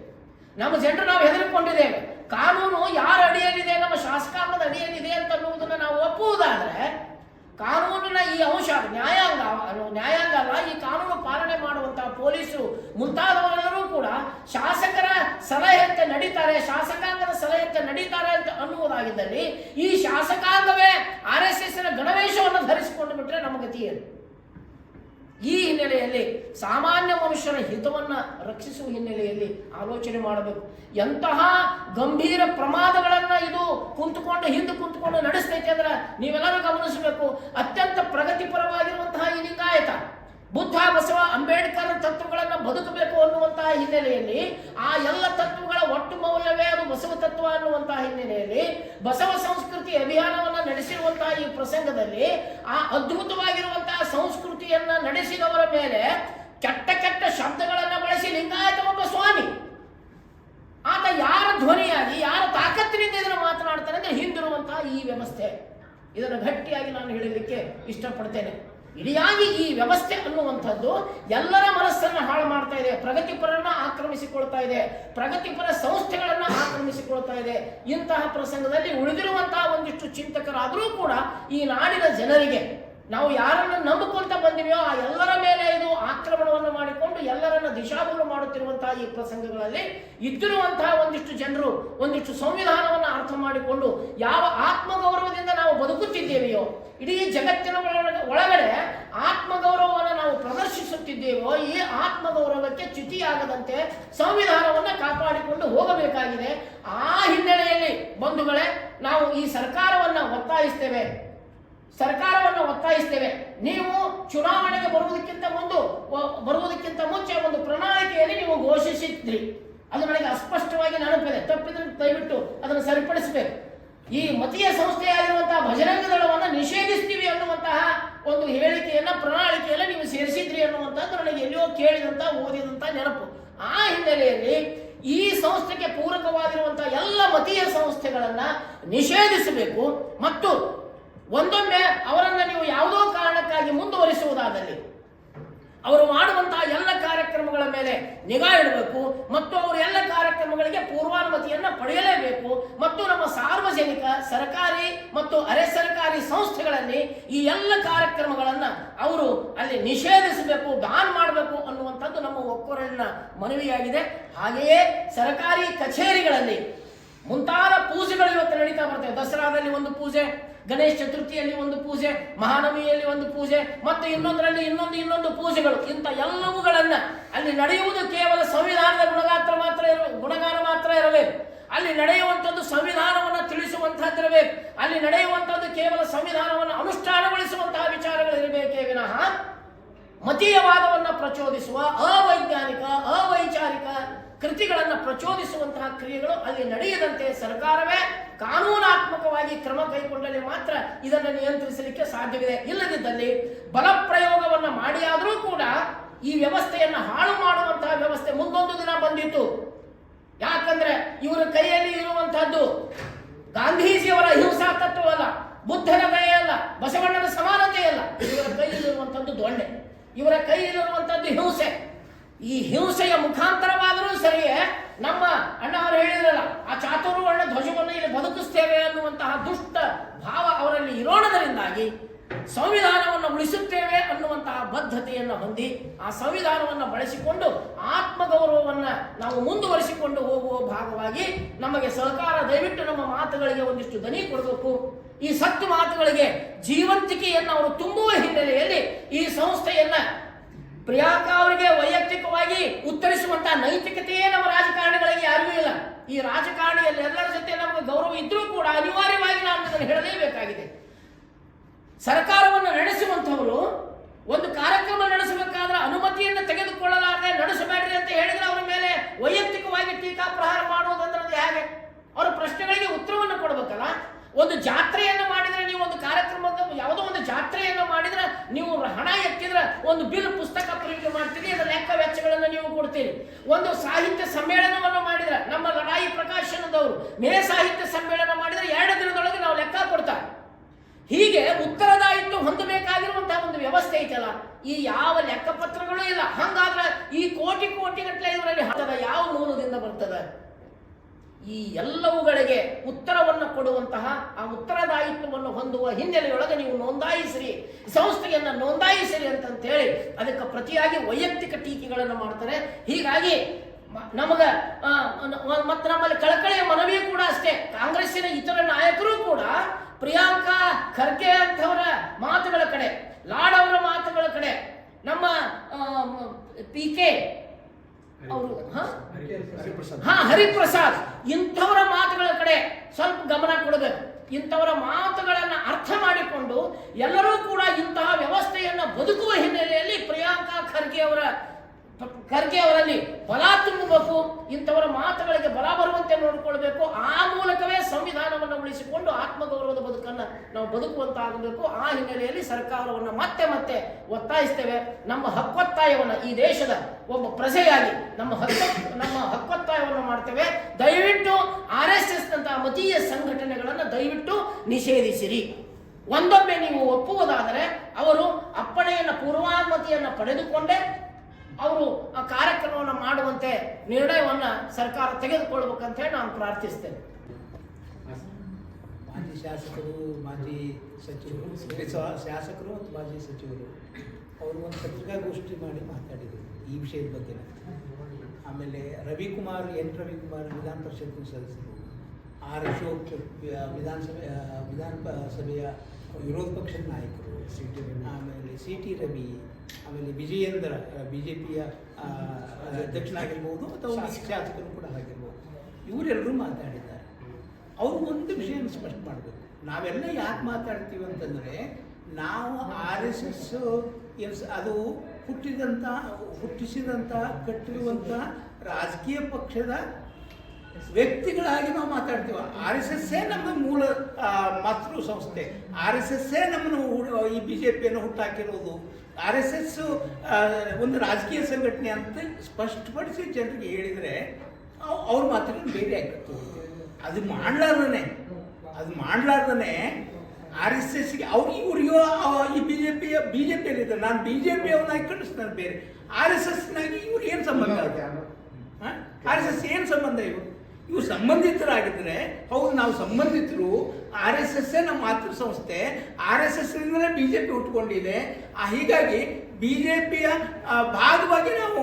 ನಮ್ಮ ಜನರು ನಾವು ಹೆದರಿಕೊಂಡಿದ್ದೇವೆ ಕಾನೂನು ಯಾರ ಅಡಿಯಲ್ಲಿದೆ, ನಮ್ಮ ಶಾಸಕಾಂಗದ ಅಡಿಯಲ್ಲಿದೆ ಅಂತ ಅನ್ನುವುದನ್ನು ನಾವು ಒಪ್ಪುವುದಾದ್ರೆ ಕಾನೂನಿನ ಈ ಅಂಶ ನ್ಯಾಯಾಂಗ ನ್ಯಾಯಾಂಗ ಅಲ್ಲ, ಈ ಕಾನೂನು ಪಾಲನೆ ಮಾಡುವಂತಹ ಪೊಲೀಸರು ಮುಂತಾದವರೆಲ್ಲರೂ ಕೂಡ ಶಾಸಕರ ಸಲಹೆಯಂತೆ ನಡೀತಾರೆ, ಶಾಸಕಾಂಗದ ಸಲಹೆಯಂತೆ ನಡೀತಾರೆ ಅಂತ ಅನ್ನುವುದಾಗಿದ್ದಲ್ಲಿ ಈ ಶಾಸಕಾಂಗವೇ ಆರ್ ಎಸ್ ಎಸ್ ಗಣವೇಶವನ್ನು ಧರಿಸಿಕೊಂಡು ಬಿಟ್ರೆ ನಮ್ಮ ಗತಿ ಈ ಹಿನ್ನೆಲೆಯಲ್ಲಿ ಸಾಮಾನ್ಯ ಮನುಷ್ಯರ ಹಿತವನ್ನು ರಕ್ಷಿಸುವ ಹಿನ್ನೆಲೆಯಲ್ಲಿ ಆಲೋಚನೆ ಮಾಡಬೇಕು. ಎಂತಹ ಗಂಭೀರ ಪ್ರಮಾದಗಳನ್ನು ಇದು ಕುಂತುಕೊಂಡು, ಹಿಂದೆ ಕುಂತುಕೊಂಡು ನಡೆಸ್ತೈತೆ ಅಂದ್ರೆ ನೀವೆಲ್ಲರೂ ಗಮನಿಸಬೇಕು, ಅತ್ಯಂತ ಪ್ರಗತಿಪರವಾಗಿರುವಂತಹ ಈ ಲಿಂಗಾಯತ, ಬುದ್ಧ, ಬಸವ, ಅಂಬೇಡ್ಕರ್ ತತ್ವಗಳನ್ನು ಬದುಕಬೇಕು ಅನ್ನುವಂತಹ ಹಿನ್ನೆಲೆಯಲ್ಲಿ ಆ ಎಲ್ಲ ತತ್ವಗಳ ತತ್ವ ಅನ್ನುವಂತಹ ಹಿನ್ನೆಲೆಯಲ್ಲಿ ಬಸವ ಸಂಸ್ಕೃತಿ ಅಭಿಯಾನವನ್ನು ನಡೆಸಿರುವಂತಹ ಈ ಪ್ರಸಂಗದಲ್ಲಿ ಆ ಅದ್ಭುತವಾಗಿರುವಂತಹ ಸಂಸ್ಕೃತಿಯನ್ನ ನಡೆಸಿದವರ ಮೇಲೆ ಕೆಟ್ಟ ಕೆಟ್ಟ ಶಬ್ದಗಳನ್ನು ಬಳಸಿ ಲಿಂಗಾಯತ ಒಬ್ಬ ಸ್ವಾಮಿ. ಆತ ಯಾರ ಧ್ವನಿಯಾಗಿ, ಯಾರ ತಾಕತ್ತಿನಿಂದ ಇದನ್ನು ಮಾತನಾಡ್ತಾನೆ ಅಂದ್ರೆ ಹಿಂದಿರುವಂತಹ ಈ ವ್ಯವಸ್ಥೆ. ಇದನ್ನು ಗಟ್ಟಿಯಾಗಿ ನಾನು ಹೇಳಲಿಕ್ಕೆ ಇಷ್ಟಪಡ್ತೇನೆ. ಇಡಿಯಾಗಿ ಈ ವ್ಯವಸ್ಥೆ ಅನ್ನುವಂಥದ್ದು ಎಲ್ಲರ ಮನಸ್ಸನ್ನು ಹಾಳು ಮಾಡ್ತಾ ಇದೆ. ಪ್ರಗತಿಪರನ್ನ ಆಕ್ರಮಿಸಿಕೊಳ್ತಾ ಇದೆ. ಪ್ರಗತಿಪರ ಸಂಸ್ಥೆಗಳನ್ನ ಆಕ್ರಮಿಸಿಕೊಳ್ತಾ ಇದೆ. ಇಂತಹ ಪ್ರಸಂಗದಲ್ಲಿ ಉಳಿದಿರುವಂತಹ ಒಂದಿಷ್ಟು ಚಿಂತಕರಾದರೂ ಕೂಡ ಈ ನಾಡಿನ ಜನರಿಗೆ ನಾವು ಯಾರನ್ನು ನಂಬಿಕೊಳ್ತಾ ಬಂದಿವೆಯೋ ಆ ಎಲ್ಲರ ಮೇಲೆ ಇದು ಆಕ್ರಮ ಆಕ್ರಮಣವನ್ನು ಮಾಡಿಕೊಂಡು ಎಲ್ಲರನ್ನ ದಿಶಾಭೂಲು ಮಾಡುತ್ತಿರುವಂತಹ ಈ ಪ್ರಸಂಗಗಳಲ್ಲಿ ಇದ್ದಿರುವಂತಹ ಒಂದಿಷ್ಟು ಜನರು, ಒಂದಿಷ್ಟು ಸಂವಿಧಾನವನ್ನು ಅರ್ಥ ಮಾಡಿಕೊಂಡು ಯಾವ ಆತ್ಮಗೌರವದಿಂದ ನಾವು ಬದುಕುತ್ತಿದ್ದೇವೆಯೋ, ಇಡೀ ಜಗತ್ತಿನ ಒಳಗಡೆ ಆತ್ಮಗೌರವವನ್ನು ನಾವು ಪ್ರದರ್ಶಿಸುತ್ತಿದ್ದೇವೋ, ಈ ಆತ್ಮಗೌರವಕ್ಕೆ ಚ್ಯುತಿಯಾಗದಂತೆ ಸಂವಿಧಾನವನ್ನು ಕಾಪಾಡಿಕೊಂಡು ಹೋಗಬೇಕಾಗಿದೆ. ಆ ಹಿನ್ನೆಲೆಯಲ್ಲಿ ಬಂಧುಗಳೇ, ನಾವು ಈ ಸರ್ಕಾರವನ್ನ ಒತ್ತಾಯಿಸ್ತೇವೆ. ಸರ್ಕಾರವನ್ನು ಒತ್ತಾಯಿಸ್ತೇವೆ. ನೀವು ಚುನಾವಣೆಗೆ ಬರುವುದಕ್ಕಿಂತ ಮುಂದು ಬರುವುದಕ್ಕಿಂತ ಮುಂಚೆ ಒಂದು ಪ್ರಣಾಳಿಕೆಯಲ್ಲಿ ನೀವು ಘೋಷಿಸಿದ್ರಿ. ಅದು ನನಗೆ ಅಸ್ಪಷ್ಟವಾಗಿ ನೆನಪಿದೆ. ತಪ್ಪಿದ್ರೆ ದಯವಿಟ್ಟು ಅದನ್ನು ಸರಿಪಡಿಸಬೇಕು. ಈ ಮತೀಯ ಸಂಸ್ಥೆಯಾಗಿರುವಂತಹ ಭಜರಂಗ ದಳವನ್ನು ನಿಷೇಧಿಸ್ತೀವಿ ಅನ್ನುವಂತಹ ಒಂದು ಹೇಳಿಕೆಯನ್ನ ಪ್ರಣಾಳಿಕೆಯಲ್ಲಿ ನೀವು ಸೇರಿಸಿದ್ರಿ ಅನ್ನುವಂಥದ್ದು ನನಗೆ ಎಲ್ಲಿಯೋ ಕೇಳಿದಂತ, ಓದಿದಂತ ನೆನಪು. ಆ ಹಿನ್ನೆಲೆಯಲ್ಲಿ ಈ ಸಂಸ್ಥೆಗೆ ಪೂರಕವಾಗಿರುವಂತಹ ಎಲ್ಲ ಮತೀಯ ಸಂಸ್ಥೆಗಳನ್ನ ನಿಷೇಧಿಸಬೇಕು. ಮತ್ತು ಒಂದೊಮ್ಮೆ ಅವರನ್ನು ನೀವು ಯಾವುದೋ ಕಾರಣಕ್ಕಾಗಿ ಮುಂದುವರಿಸುವುದಾದಲ್ಲಿ ಅವರು ಮಾಡುವಂತಹ ಎಲ್ಲ ಕಾರ್ಯಕ್ರಮಗಳ ಮೇಲೆ ನಿಗಾ ಇಡಬೇಕು, ಮತ್ತು ಅವರು ಎಲ್ಲ ಕಾರ್ಯಕ್ರಮಗಳಿಗೆ ಪೂರ್ವಾನುಮತಿಯನ್ನು ಪಡೆಯಲೇಬೇಕು, ಮತ್ತು ನಮ್ಮ ಸಾರ್ವಜನಿಕ, ಸರ್ಕಾರಿ ಮತ್ತು ಅರೆ ಸರ್ಕಾರಿ ಸಂಸ್ಥೆಗಳಲ್ಲಿ ಈ ಎಲ್ಲ ಕಾರ್ಯಕ್ರಮಗಳನ್ನು ಅವರು ಅಲ್ಲಿ ನಿಷೇಧಿಸಬೇಕು ಬ್ಯಾನ್ ಮಾಡಬೇಕು ಅನ್ನುವಂಥದ್ದು ನಮ್ಮ ಒಕ್ಕೊರಲಿನ ಮನವಿಯಾಗಿದೆ. ಹಾಗೆಯೇ ಸರ್ಕಾರಿ ಕಚೇರಿಗಳಲ್ಲಿ ಮುಂತಾದ ಪೂಜೆಗಳು ಇವತ್ತು ನಡೀತಾ ಬರ್ತವೆ. ದಸರಾದಲ್ಲಿ ಒಂದು ಪೂಜೆ ಗಣೇಶ ಚತುರ್ಥಿಯಲ್ಲಿ ಒಂದು ಪೂಜೆ ಮಹಾನವಮಿಯಲ್ಲಿ ಒಂದು ಪೂಜೆ, ಮತ್ತು ಇನ್ನೊಂದರಲ್ಲಿ ಇನ್ನೊಂದು ಇನ್ನೊಂದು ಪೂಜೆಗಳು. ಇಂಥ ಎಲ್ಲವುಗಳನ್ನು ಅಲ್ಲಿ ನಡೆಯುವುದು ಕೇವಲ ಸಂವಿಧಾನದ ಗುಣಗಾತ್ರ ಮಾತ್ರ ಇರ ಗುಣಗಾನ ಮಾತ್ರ ಇರಬೇಕು. ಅಲ್ಲಿ ನಡೆಯುವಂಥದ್ದು ಸಂವಿಧಾನವನ್ನು ತಿಳಿಸುವಂತಹದ್ದಿರಬೇಕು ಅಲ್ಲಿ ನಡೆಯುವಂಥದ್ದು ಕೇವಲ ಸಂವಿಧಾನವನ್ನು ಅನುಷ್ಠಾನಗೊಳಿಸುವಂತಹ ವಿಚಾರಗಳು ಇರಬೇಕೇ ವಿನಃ ಮತೀಯವಾದವನ್ನು ಪ್ರಚೋದಿಸುವ ಅವೈಜ್ಞಾನಿಕ, ಅವೈಚಾರಿಕ ಕೃತಿಗಳನ್ನು ಪ್ರಚೋದಿಸುವಂತಹ ಕ್ರಿಯೆಗಳು ಅಲ್ಲಿ ನಡೆಯದಂತೆ ಸರ್ಕಾರವೇ ಕಾನೂನಾತ್ಮಕವಾಗಿ ಕ್ರಮ ಕೈಗೊಂಡಲ್ಲಿ ಮಾತ್ರ ಇದನ್ನು ನಿಯಂತ್ರಿಸಲಿಕ್ಕೆ ಸಾಧ್ಯವಿದೆ. ಇಲ್ಲದಿದ್ದಲ್ಲಿ ಬಲಪ್ರಯೋಗವನ್ನು ಮಾಡಿಯಾದರೂ ಕೂಡ ಈ ವ್ಯವಸ್ಥೆಯನ್ನು ಹಾಳು ಮಾಡುವಂತಹ ವ್ಯವಸ್ಥೆ ಮುಂದೊಂದು ದಿನ ಬಂದಿತ್ತು. ಯಾಕಂದ್ರೆ ಇವರ ಕೈಯಲ್ಲಿ ಇರುವಂತಹದ್ದು ಗಾಂಧೀಜಿಯವರ ಹಿಂಸಾ ತತ್ವವಲ್ಲ ಬುದ್ಧನ ದಯೆಯಲ್ಲ ಬಸವಣ್ಣನ ಸಮಾನತೆ ಅಲ್ಲ. ಇವರ ಕೈಯಲ್ಲಿರುವಂಥದ್ದು ದೊಣ್ಣೆ, ಇವರ ಕೈಯಲ್ಲಿರುವಂಥದ್ದು ಹಿಂಸೆ. ಈ ಹಿಂಸೆಯ ಮುಖಾಂತರವಾದರೂ ಸರಿಯೇ ನಮ್ಮ ಅಣ್ಣ ಅವರು ಹೇಳಿದ್ರಲ್ಲ, ಆ ಚಾತುರ್ವರ್ಣ ಧ್ವಜವನ್ನು ಇಲ್ಲಿ ಬದುಕಿಸ್ತೇವೆ ಅನ್ನುವಂತಹ ದುಷ್ಟ ಭಾವ ಅವರಲ್ಲಿ ಇರೋಣದರಿಂದಾಗಿ ಸಂವಿಧಾನವನ್ನು ಉಳಿಸುತ್ತೇವೆ ಅನ್ನುವಂತಹ ಬದ್ಧತೆಯನ್ನು ಹೊಂದಿ ಆ ಸಂವಿಧಾನವನ್ನು ಬಳಸಿಕೊಂಡು ಆತ್ಮಗೌರವವನ್ನು ನಾವು ಮುಂದುವರಿಸಿಕೊಂಡು ಹೋಗುವ ಭಾಗವಾಗಿ ನಮಗೆ ಸಹಕಾರ ದಯವಿಟ್ಟು ನಮ್ಮ ಮಾತುಗಳಿಗೆ ಒಂದಿಷ್ಟು ದನಿ ಕೊಡಬೇಕು. ಈ ಸತ್ತು ಮಾತುಗಳಿಗೆ ಜೀವಂತಿಕೆಯನ್ನು ಅವರು ತುಂಬುವ ಹಿನ್ನೆಲೆಯಲ್ಲಿ ಈ ಸಂಸ್ಥೆಯನ್ನ ಪ್ರಿಯಾಂಕಾ ಅವರಿಗೆ ವೈಯಕ್ತಿಕವಾಗಿ ಉತ್ತರಿಸುವಂತಹ ನೈತಿಕತೆಯೇ ನಮ್ಮ ರಾಜಕಾರಣಿಗಳಿಗೆ ಯಾರಿಗೂ ಇಲ್ಲ. ಈ ರಾಜಕಾರಣಿಯಲ್ಲಿ ಎಲ್ಲರ ಜೊತೆ ನಮಗೆ ಗೌರವ ಇದ್ರೂ ಕೂಡ ಅನಿವಾರ್ಯವಾಗಿ ನಾವು ಅದನ್ನು ಹೇಳಲೇಬೇಕಾಗಿದೆ. ಸರ್ಕಾರವನ್ನು ನಡೆಸುವಂಥವರು ಒಂದು ಕಾರ್ಯಕ್ರಮ ನಡೆಸಬೇಕಾದ್ರೆ ಅನುಮತಿಯನ್ನು ತೆಗೆದುಕೊಳ್ಳಲಾರದೆ ನಡೆಸಬೇಡ್ರಿ ಅಂತ ಹೇಳಿದ್ರೆ ಅವರ ಮೇಲೆ ವೈಯಕ್ತಿಕವಾಗಿ ಟೀಕಾ ಪ್ರಹಾರ ಮಾಡುವುದಂದ್ರೆ ಅದು ಹೇಗೆ? ಅವರ ಪ್ರಶ್ನೆಗಳಿಗೆ ಉತ್ತರವನ್ನು ಕೊಡಬೇಕಲ್ಲ? ಒಂದು ಜಾತ್ರೆಯನ್ನು ಮಾಡಿದರೆ, ನೀವು ಒಂದು ಕಾರ್ಯಕ್ರಮದ ಯಾವುದೋ ಒಂದು ಜಾತ್ರೆಯನ್ನು ಮಾಡಿದ್ರೆ, ನೀವು ಹಣ ಎತ್ತಿದ್ರೆ, ಒಂದು ಬಿಲ್ ಪುಸ್ತಕ ಪ್ರಿಂಟ್ ಮಾಡ್ತೀರಿ, ಅದರ ಲೆಕ್ಕ ವೆಚ್ಚಗಳನ್ನು ನೀವು ಕೊಡ್ತೀರಿ. ಒಂದು ಸಾಹಿತ್ಯ ಸಮ್ಮೇಳನವನ್ನು ಮಾಡಿದ್ರೆ, ನಮ್ಮ ಲಡಾಯಿ ಪ್ರಕಾಶನದವರು ಮೇ ಸಾಹಿತ್ಯ ಸಮ್ಮೇಳನ ಮಾಡಿದರೆ ಎರಡು ದಿನದೊಳಗೆ ನಾವು ಲೆಕ್ಕ ಕೊಡ್ತಾರೆ. ಹೀಗೆ ಉತ್ತರದಾಯಿತ್ವ ಹೊಂದಬೇಕಾಗಿರುವಂತಹ ಒಂದು ವ್ಯವಸ್ಥೆ ಐತಲ್ಲ, ಈ ಯಾವ ಲೆಕ್ಕಪತ್ರಗಳು ಇಲ್ಲ. ಹಂಗಾದ್ರೆ ಈ ಕೋಟಿ ಕೋಟಿ ಗಟ್ಟಲೆ ಇದರಲ್ಲಿ ಯಾವ ಮೂಲದಿಂದ ಬರ್ತದೆ? ಈ ಎಲ್ಲವುಗಳಿಗೆ ಉತ್ತರವನ್ನು ಕೊಡುವಂತಹ ಆ ಉತ್ತರದಾಯಿತ್ವವನ್ನು ಹೊಂದುವ ಹಿನ್ನೆಲೆಯೊಳಗೆ ನೀವು ನೋಂದಾಯಿಸಿರಿ. ಸಂಸ್ಥೆಯನ್ನ ನೋಂದಾಯಿಸಿರಿ ಅಂತಂತೇಳಿ ಅದಕ್ಕೆ ಪ್ರತಿಯಾಗಿ ವೈಯಕ್ತಿಕ ಟೀಕೆಗಳನ್ನು ಮಾಡ್ತಾರೆ. ಹೀಗಾಗಿ ನಮಗ ಮತ್ತು ನಮ್ಮಲ್ಲಿ ಕಳಕಳಿಯ ಮನವಿ ಕೂಡ ಅಷ್ಟೇ. ಕಾಂಗ್ರೆಸ್ಸಿನ ಇತರ ನಾಯಕರು ಕೂಡ ಪ್ರಿಯಾಂಕಾ ಖರ್ಗೆ ಅಂತವರ ಮಾತುಗಳ ಕಡೆ, ಲಾಡ್ ಅವರ ಮಾತುಗಳ ಕಡೆ, ನಮ್ಮ ಪಿ ಕೆ ಅವರು ಹಾ? ಹರಿಪ್ರಸಾದ್. ಹಾ ಹರಿಪ್ರಸಾದ್. ಇಂಥವರ ಮಾತುಗಳ ಕಡೆ ಸ್ವಲ್ಪ ಗಮನ ಕೊಡಬೇಕು. ಇಂಥವರ ಮಾತುಗಳನ್ನು ಅರ್ಥ ಮಾಡಿಕೊಂಡು ಎಲ್ಲರೂ ಕೂಡ ಇಂತಹ ವ್ಯವಸ್ಥೆಯನ್ನು ಬದುಕುವ ಹಿನ್ನೆಲೆಯಲ್ಲಿ ಪ್ರಿಯಾಂಕಾ ಖರ್ಗೆ ಅವರ ಖರ್ಗೆ ಅವರಲ್ಲಿ ಬಲ ತುಂಬಬೇಕು, ಇಂಥವರ ಮಾತುಗಳಿಗೆ ಬಲ ಬರುವಂತೆ ನೋಡಿಕೊಳ್ಬೇಕು ಆ ಮೂಲಕವೇ ಸಂವಿಧಾನವನ್ನು ಉಳಿಸಿಕೊಂಡು ಆತ್ಮಗೌರವದ ಬದುಕನ್ನು ನಾವು ಬದುಕುವಂತಾಗಬೇಕು. ಆ ಹಿನ್ನೆಲೆಯಲ್ಲಿ ಸರ್ಕಾರವನ್ನು ಮತ್ತೆ ಮತ್ತೆ ಒತ್ತಾಯಿಸ್ತೇವೆ. ನಮ್ಮ ಹಕ್ಕೊತ್ತಾಯವನ್ನು ಈ ದೇಶದ ಒಬ್ಬ ಪ್ರಜೆಯಾಗಿ ನಮ್ಮ ಹಕ್ಕು, ನಮ್ಮ ಹಕ್ಕೊತ್ತಾಯವನ್ನು ಮಾಡ್ತೇವೆ. ದಯವಿಟ್ಟು ಆರ್ ಎಸ್ ಎಸ್ ನಂತಹ ಮತೀಯ ಸಂಘಟನೆಗಳನ್ನು ದಯವಿಟ್ಟು ನಿಷೇಧಿಸಿರಿ. ಒಂದೊಮ್ಮೆ ನೀವು ಒಪ್ಪುವುದಾದರೆ ಅವರು ಅಪ್ಪಣೆಯನ್ನು ಪೂರ್ವಾನುಮತಿಯನ್ನು ಪಡೆದುಕೊಂಡೇ ಅವರು ಆ ಕಾರ್ಯಕ್ರಮವನ್ನು ಮಾಡುವಂತೆ ನಿರ್ಣಯವನ್ನು ಸರ್ಕಾರ ತೆಗೆದುಕೊಳ್ಬೇಕಂತ ಹೇಳಿ ನಾನು ಪ್ರಾರ್ಥಿಸ್ತೇನೆ. ಮಾಜಿ ಶಾಸಕರು, ಮಾಜಿ ಸಚಿವರು ಶಾಸಕರು ಮತ್ತು ಮಾಜಿ ಸಚಿವರು, ಅವರು ಒಂದು ಪತ್ರಿಕಾಗೋಷ್ಠಿ ಮಾಡಿ ಮಾತಾಡಿದರು ಈ ವಿಷಯದ ಬಗ್ಗೆ. ಆಮೇಲೆ ರವಿಕುಮಾರ್, ಎನ್. ರವಿಕುಮಾರ್ ವಿಧಾನ ಪರಿಷತ್ತಿನ ಸದಸ್ಯರು, ಆರ್. ಅಶೋಕ್ ವಿಧಾನಸಭೆ ವಿಧಾನ ಸಭೆಯ ವಿರೋಧ ಪಕ್ಷದ ನಾಯಕರು ಸಿ ಟಿ ರವಿ ಆಮೇಲೆ ಸಿ ಟಿ ರವಿ ಆಮೇಲೆ ವಿಜಯೇಂದ್ರ ಬಿ ಜೆ ಪಿಯ ಅಧ್ಯಕ್ಷನಾಗಿರ್ಬೋದು ಅಥವಾ ಶಾಸಕರು ಕೂಡ ಆಗಿರ್ಬೋದು. ಇವರೆಲ್ಲರೂ ಮಾತಾಡಿದ್ದಾರೆ. ಅವರು ಒಂದು ವಿಷಯವನ್ನು ಸ್ಪಷ್ಟ ಮಾಡಬೇಕು. ನಾವೆಲ್ಲ ಯಾಕೆ ಮಾತಾಡ್ತೀವಿ ಅಂತಂದರೆ ನಾವು ಆರ್ ಎಸ್ ಎಸ್ ಅದು ಹುಟ್ಟಿದಂಥ ಹುಟ್ಟಿಸಿದಂಥ ಕಟ್ಟಿರುವಂಥ ರಾಜಕೀಯ ಪಕ್ಷದ ವ್ಯಕ್ತಿಗಳಾಗಿ ನಾವು ಮಾತಾಡ್ತೀವ. ಆರ್ ಎಸ್ ಎಸ್ಸೇ ನಮ್ಮ ಮೂಲ ಮಾತೃ ಸಂಸ್ಥೆ. ಆರ್ ಎಸ್ ಎಸ್ಸೇ ನಮ್ಮನ್ನು ಈ ಬಿ ಜೆ ಪಿಯನ್ನು ಹುಟ್ಟಾಕಿರೋದು. ಆರ್ ಎಸ್ ಎಸ್ ಒಂದು ರಾಜಕೀಯ ಸಂಘಟನೆ ಅಂತ ಸ್ಪಷ್ಟಪಡಿಸಿ ಜನರಿಗೆ ಹೇಳಿದರೆ ಅವ್ರ ಮಾತ್ರ ಬೇರೆ ಆಗಿತ್ತು ಅದು ಮಾಡ್ಲಾರ್ದನೆ. ಅದು ಮಾಡ್ಲಾರ್ದನೆ ಆರ್ ಎಸ್ ಎಸ್ಗೆ ಅವ್ರು ಇವ್ರಿಗೂ ಈ ಬಿ ಜೆ ಪಿಯ ಬಿ ಜೆ ಪಿಯಲ್ಲಿದ್ದ ನಾನು ಬಿ ಜೆ ಪಿಯವನ್ನಾಗಿ ಕಳಿಸ್ತಾರೆ ಬೇರೆ. ಆರ್ ಎಸ್ ಎಸ್ನಾಗಿ ಇವ್ರಿಗೆ ಏನು ಸಂಬಂಧ? ಆರ್ ಎಸ್ ಎಸ್ ಏನು ಸಂಬಂಧ ಇವರು? ಇವು ಸಂಬಂಧಿತರಾಗಿದ್ದರೆ ಹೌದು, ನಾವು ಸಂಬಂಧಿತರು, ಆರ್ ಎಸ್ ಎಸ್ ನಮ್ಮ ಮಾತೃ ಸಂಸ್ಥೆ, ಆರ್ ಎಸ್ ಎಸ್ ಇಂದಲೇ ಬಿ ಜೆ ಪಿ ಹುಟ್ಕೊಂಡಿದೆ ಹೀಗಾಗಿ ಬಿ ಜೆ ಪಿಯ ಭಾಗವಾಗಿ ನಾವು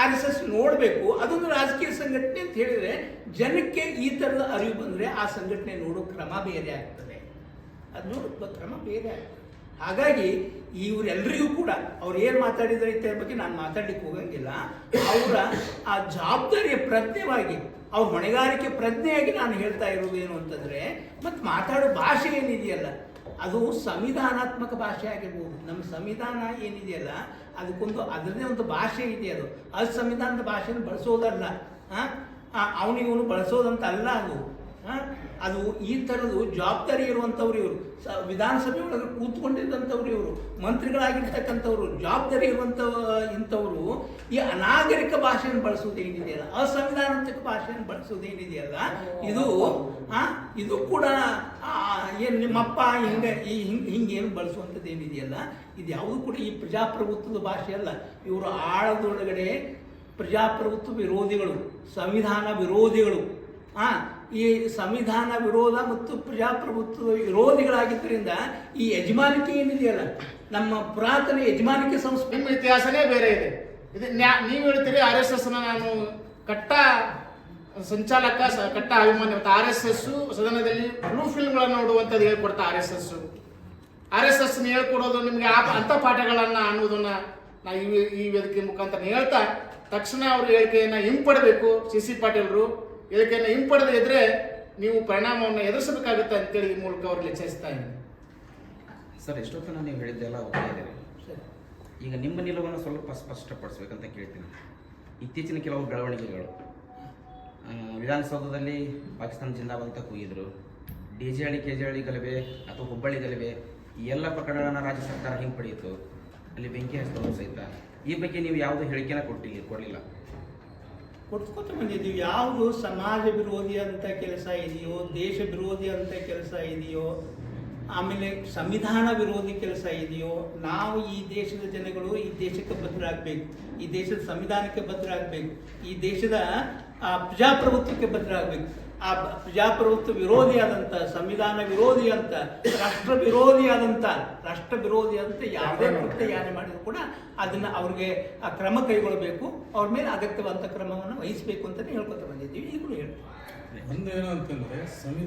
ಆರ್ ಎಸ್ ಎಸ್ ನೋಡಬೇಕು. ಅದೊಂದು ರಾಜಕೀಯ ಸಂಘಟನೆ ಅಂತ ಹೇಳಿದರೆ, ಜನಕ್ಕೆ ಈ ಥರದ ಅರಿವು ಬಂದರೆ ಆ ಸಂಘಟನೆ ನೋಡೋ ಕ್ರಮ ಬೇರೆ ಆಗ್ತದೆ. ಅದು ನೋಡೋ, ಕ್ರಮ ಬೇರೆ ಆಗ್ತದೆ. ಹಾಗಾಗಿ ಇವರೆಲ್ಲರಿಗೂ ಕೂಡ ಅವ್ರು ಏನು ಮಾತಾಡಿದ್ರೆ ಇದ್ರ ಬಗ್ಗೆ ನಾನು ಮಾತಾಡ್ಲಿಕ್ಕೆ ಹೋಗಂಗಿಲ್ಲ. ಅವರ ಆ ಜವಾಬ್ದಾರಿಯ ಪ್ರಜ್ಞೆವಾಗಿ, ಅವ್ರ ಹೊಣೆಗಾರಿಕೆ ಪ್ರಜ್ಞೆಯಾಗಿ ನಾನು ಹೇಳ್ತಾ ಇರೋದು ಏನು ಅಂತಂದ್ರೆ, ಮತ್ತು ಮಾತಾಡೋ ಭಾಷೆ ಏನಿದೆಯಲ್ಲ, ಅದು ಸಂವಿಧಾನಾತ್ಮಕ ಭಾಷೆ ಆಗಿರ್ಬೋದು. ನಮ್ಮ ಸಂವಿಧಾನ ಏನಿದೆಯಲ್ಲ, ಅದಕ್ಕೊಂದು ಅದರದೇ ಒಂದು ಭಾಷೆ ಇದೆ ಅದು. ಅದು ಸಂವಿಧಾನದ ಭಾಷೆಯನ್ನು ಬಳಸೋದಲ್ಲ ಅವನಿವನು ಬಳಸೋದಂತ ಅಲ್ಲ ಅದು. ಅದು ಈ ಥರದ್ದು ಜವಾಬ್ದಾರಿ ಇರುವಂಥವ್ರು ಇವರು. ಸ, ವಿಧಾನಸಭೆ ಒಳಗೆ ಕೂತ್ಕೊಂಡಿದ್ದಂಥವ್ರು ಇವರು. ಮಂತ್ರಿಗಳಾಗಿರ್ತಕ್ಕಂಥವ್ರು, ಜವಾಬ್ದಾರಿ ಇರುವಂಥ, ಇಂಥವರು, ಈ ಅನಾಗರಿಕ ಭಾಷೆಯನ್ನು ಬಳಸೋದೇನಿದೆಯಲ್ಲ ಅಸಂವಿಧಾನಾತ್ಮಕ ಭಾಷೆಯನ್ನು ಬಳಸೋದೇನಿದೆಯಲ್ಲ ಇದು, ಹಾಂ? ಇದು ಕೂಡ ಏನು ನಿಮ್ಮಪ್ಪ, ಹಿಂಗೆ, ಈ ಹಿಂಗೆ, ಹಿಂಗೇನು ಬಳಸುವಂಥದ್ದು ಏನಿದೆಯಲ್ಲ? ಇದು ಯಾವುದು ಕೂಡ ಈ ಪ್ರಜಾಪ್ರಭುತ್ವದ ಭಾಷೆ ಅಲ್ಲ. ಇವರು ಆಳದೊಳಗಡೆ ಪ್ರಜಾಪ್ರಭುತ್ವ ವಿರೋಧಿಗಳು, ಸಂವಿಧಾನ ವಿರೋಧಿಗಳು ಆ ಈ ಸಂವಿಧಾನ ವಿರೋಧ ಮತ್ತು ಪ್ರಜಾಪ್ರಭುತ್ವ ವಿರೋಧಿಗಳಾಗಿದ್ದರಿಂದ ಈ ಯಜಮಾನಿಕೆ ಏನಿದೆಯಲ್ಲ, ನಮ್ಮ ಪುರಾತನ ಯಜಮಾನಿಕೆ ಸಂಸ್ಕೃತಿ ನಿಮ್ಮ ಇತಿಹಾಸನೇ ಬೇರೆ ಇದೆ. ಇದು ನೀವು ಹೇಳ್ತೀರಿ ಆರ್ ಎಸ್ ಎಸ್ ನಾನು ಕಟ್ಟ ಸಂಚಾಲಕ ಕಟ್ಟ ಅಭಿಮಾನಿ ಆರ್ ಎಸ್ ಎಸ್ ಸದನದಲ್ಲಿ ಬ್ಲೂ ಫಿಲ್ಮ್ಗಳನ್ನು ನೋಡುವಂಥದ್ದು ಹೇಳ್ಕೊಡ್ತಾ R S S R S S ಹೇಳ್ಕೊಡೋದು ನಿಮಗೆ ಆ ಅಂಥ ಪಾಠಗಳನ್ನ ಅನ್ನೋದನ್ನ ಈ ಈ ವೇದಿಕೆ ಮುಖಾಂತರ ಹೇಳ್ತಾ ತಕ್ಷಣ ಅವ್ರ ಹೇಳಿಕೆಯನ್ನು ಹಿಂಪಡಬೇಕು ಸಿ ಸಿ ಪಾಟೀಲ್ರು. ಹೇಳಿಕೆಯನ್ನ ಹಿಂಪಡೆದೇ ಇದ್ರೆ ನೀವು ಪರಿಣಾಮವನ್ನು ಎದುರಿಸಬೇಕಾಗುತ್ತೆ ಅಂತೇಳಿ ಈ ಮೂಲಕ ಅವ್ರಿಗೆ ಎಚ್ಚರಿಸ್ತಾ ಇದ್ದೀನಿ ಸರ್ ಎಷ್ಟೊತ್ತನ ನೀವು ಹೇಳಿದ್ದೆಲ್ಲ ಹೋಗ್ತಾ ಈಗ ನಿಮ್ಮ ನಿಲುವನ್ನು ಸ್ವಲ್ಪ ಸ್ಪಷ್ಟಪಡಿಸ್ಬೇಕಂತ ಕೇಳ್ತೀನಿ. ಇತ್ತೀಚಿನ ಕೆಲವು ಬೆಳವಣಿಗೆಗಳು. ವಿಧಾನಸೌಧದಲ್ಲಿ ಪಾಕಿಸ್ತಾನ ಜಿಂದಾಬಾದ್ ಕೂಗಿದ್ರು. D J Halli K J Halli ಗಲಭೆ ಅಥವಾ ಹುಬ್ಬಳ್ಳಿ ಗಲಭೆ ಈ ಎಲ್ಲ ಪ್ರಕರಣಗಳನ್ನು ರಾಜ್ಯ ಸರ್ಕಾರ ಹಿಂಪಡೆಯಿತು ಅಲ್ಲಿ ಬೆಂಕಿ ಹಚ್ಚಿದವರು ಸಹಿತ. ಈ ಬಗ್ಗೆ ನೀವು ಯಾವುದೇ ಹೇಳಿಕೆನ ಕೊಟ್ಟಿಲ್ಲ ಕೊಡಲಿಲ್ಲ. ಕೊಟ್ಕೊತ ಬಂದಿದ್ದೀವಿ. ಯಾವುದು ಸಮಾಜ ವಿರೋಧಿ ಅಂತ ಕೆಲಸ ಇದೆಯೋ ದೇಶ ವಿರೋಧಿ ಅಂತ ಕೆಲಸ ಇದೆಯೋ, ಆಮೇಲೆ ಸಂವಿಧಾನ ವಿರೋಧಿ ಕೆಲಸ ಇದೆಯೋ, ನಾವು ಈ ದೇಶದ ಜನಗಳು ಈ ದೇಶಕ್ಕೆ ಬದ್ಧರಾಗಬೇಕು ಈ ದೇಶದ ಸಂವಿಧಾನಕ್ಕೆ ಬದ್ಧರಾಗಬೇಕು ಈ ದೇಶದ ಪ್ರಜಾಪ್ರಭುತ್ವಕ್ಕೆ ಬದ್ಧರಾಗಬೇಕು ಆ ಪ್ರಜಾಪ್ರಭುತ್ವ ವಿರೋಧಿಯಾದಂಥ ಸಂವಿಧಾನ ವಿರೋಧಿ ಅಂತ ರಾಷ್ಟ್ರ ವಿರೋಧಿ ಆದಂತ ರಾಷ್ಟ್ರ ವಿರೋಧಿ ಅಂತ ಯಾವುದೇ ಕೃತ್ಯ ಯಾರೇ ಮಾಡಿದ್ರು ಕೂಡ ಅದನ್ನ ಅವ್ರಿಗೆ ಆ ಕ್ರಮ ಕೈಗೊಳ್ಳಬೇಕು. ಅವ್ರ ಮೇಲೆ ಅಗತ್ಯವಾದಂಥ ಕ್ರಮವನ್ನು ವಹಿಸಬೇಕು ಅಂತಲೇ ಹೇಳ್ಕೊತ ಬಂದಿದ್ದೀವಿ. ಈಗಲೂ ಹೇಳ್ತೀವಿ. ಒಂದು ಏನು ಅಂತಂದ್ರೆ ಸಂವಿಧಾನ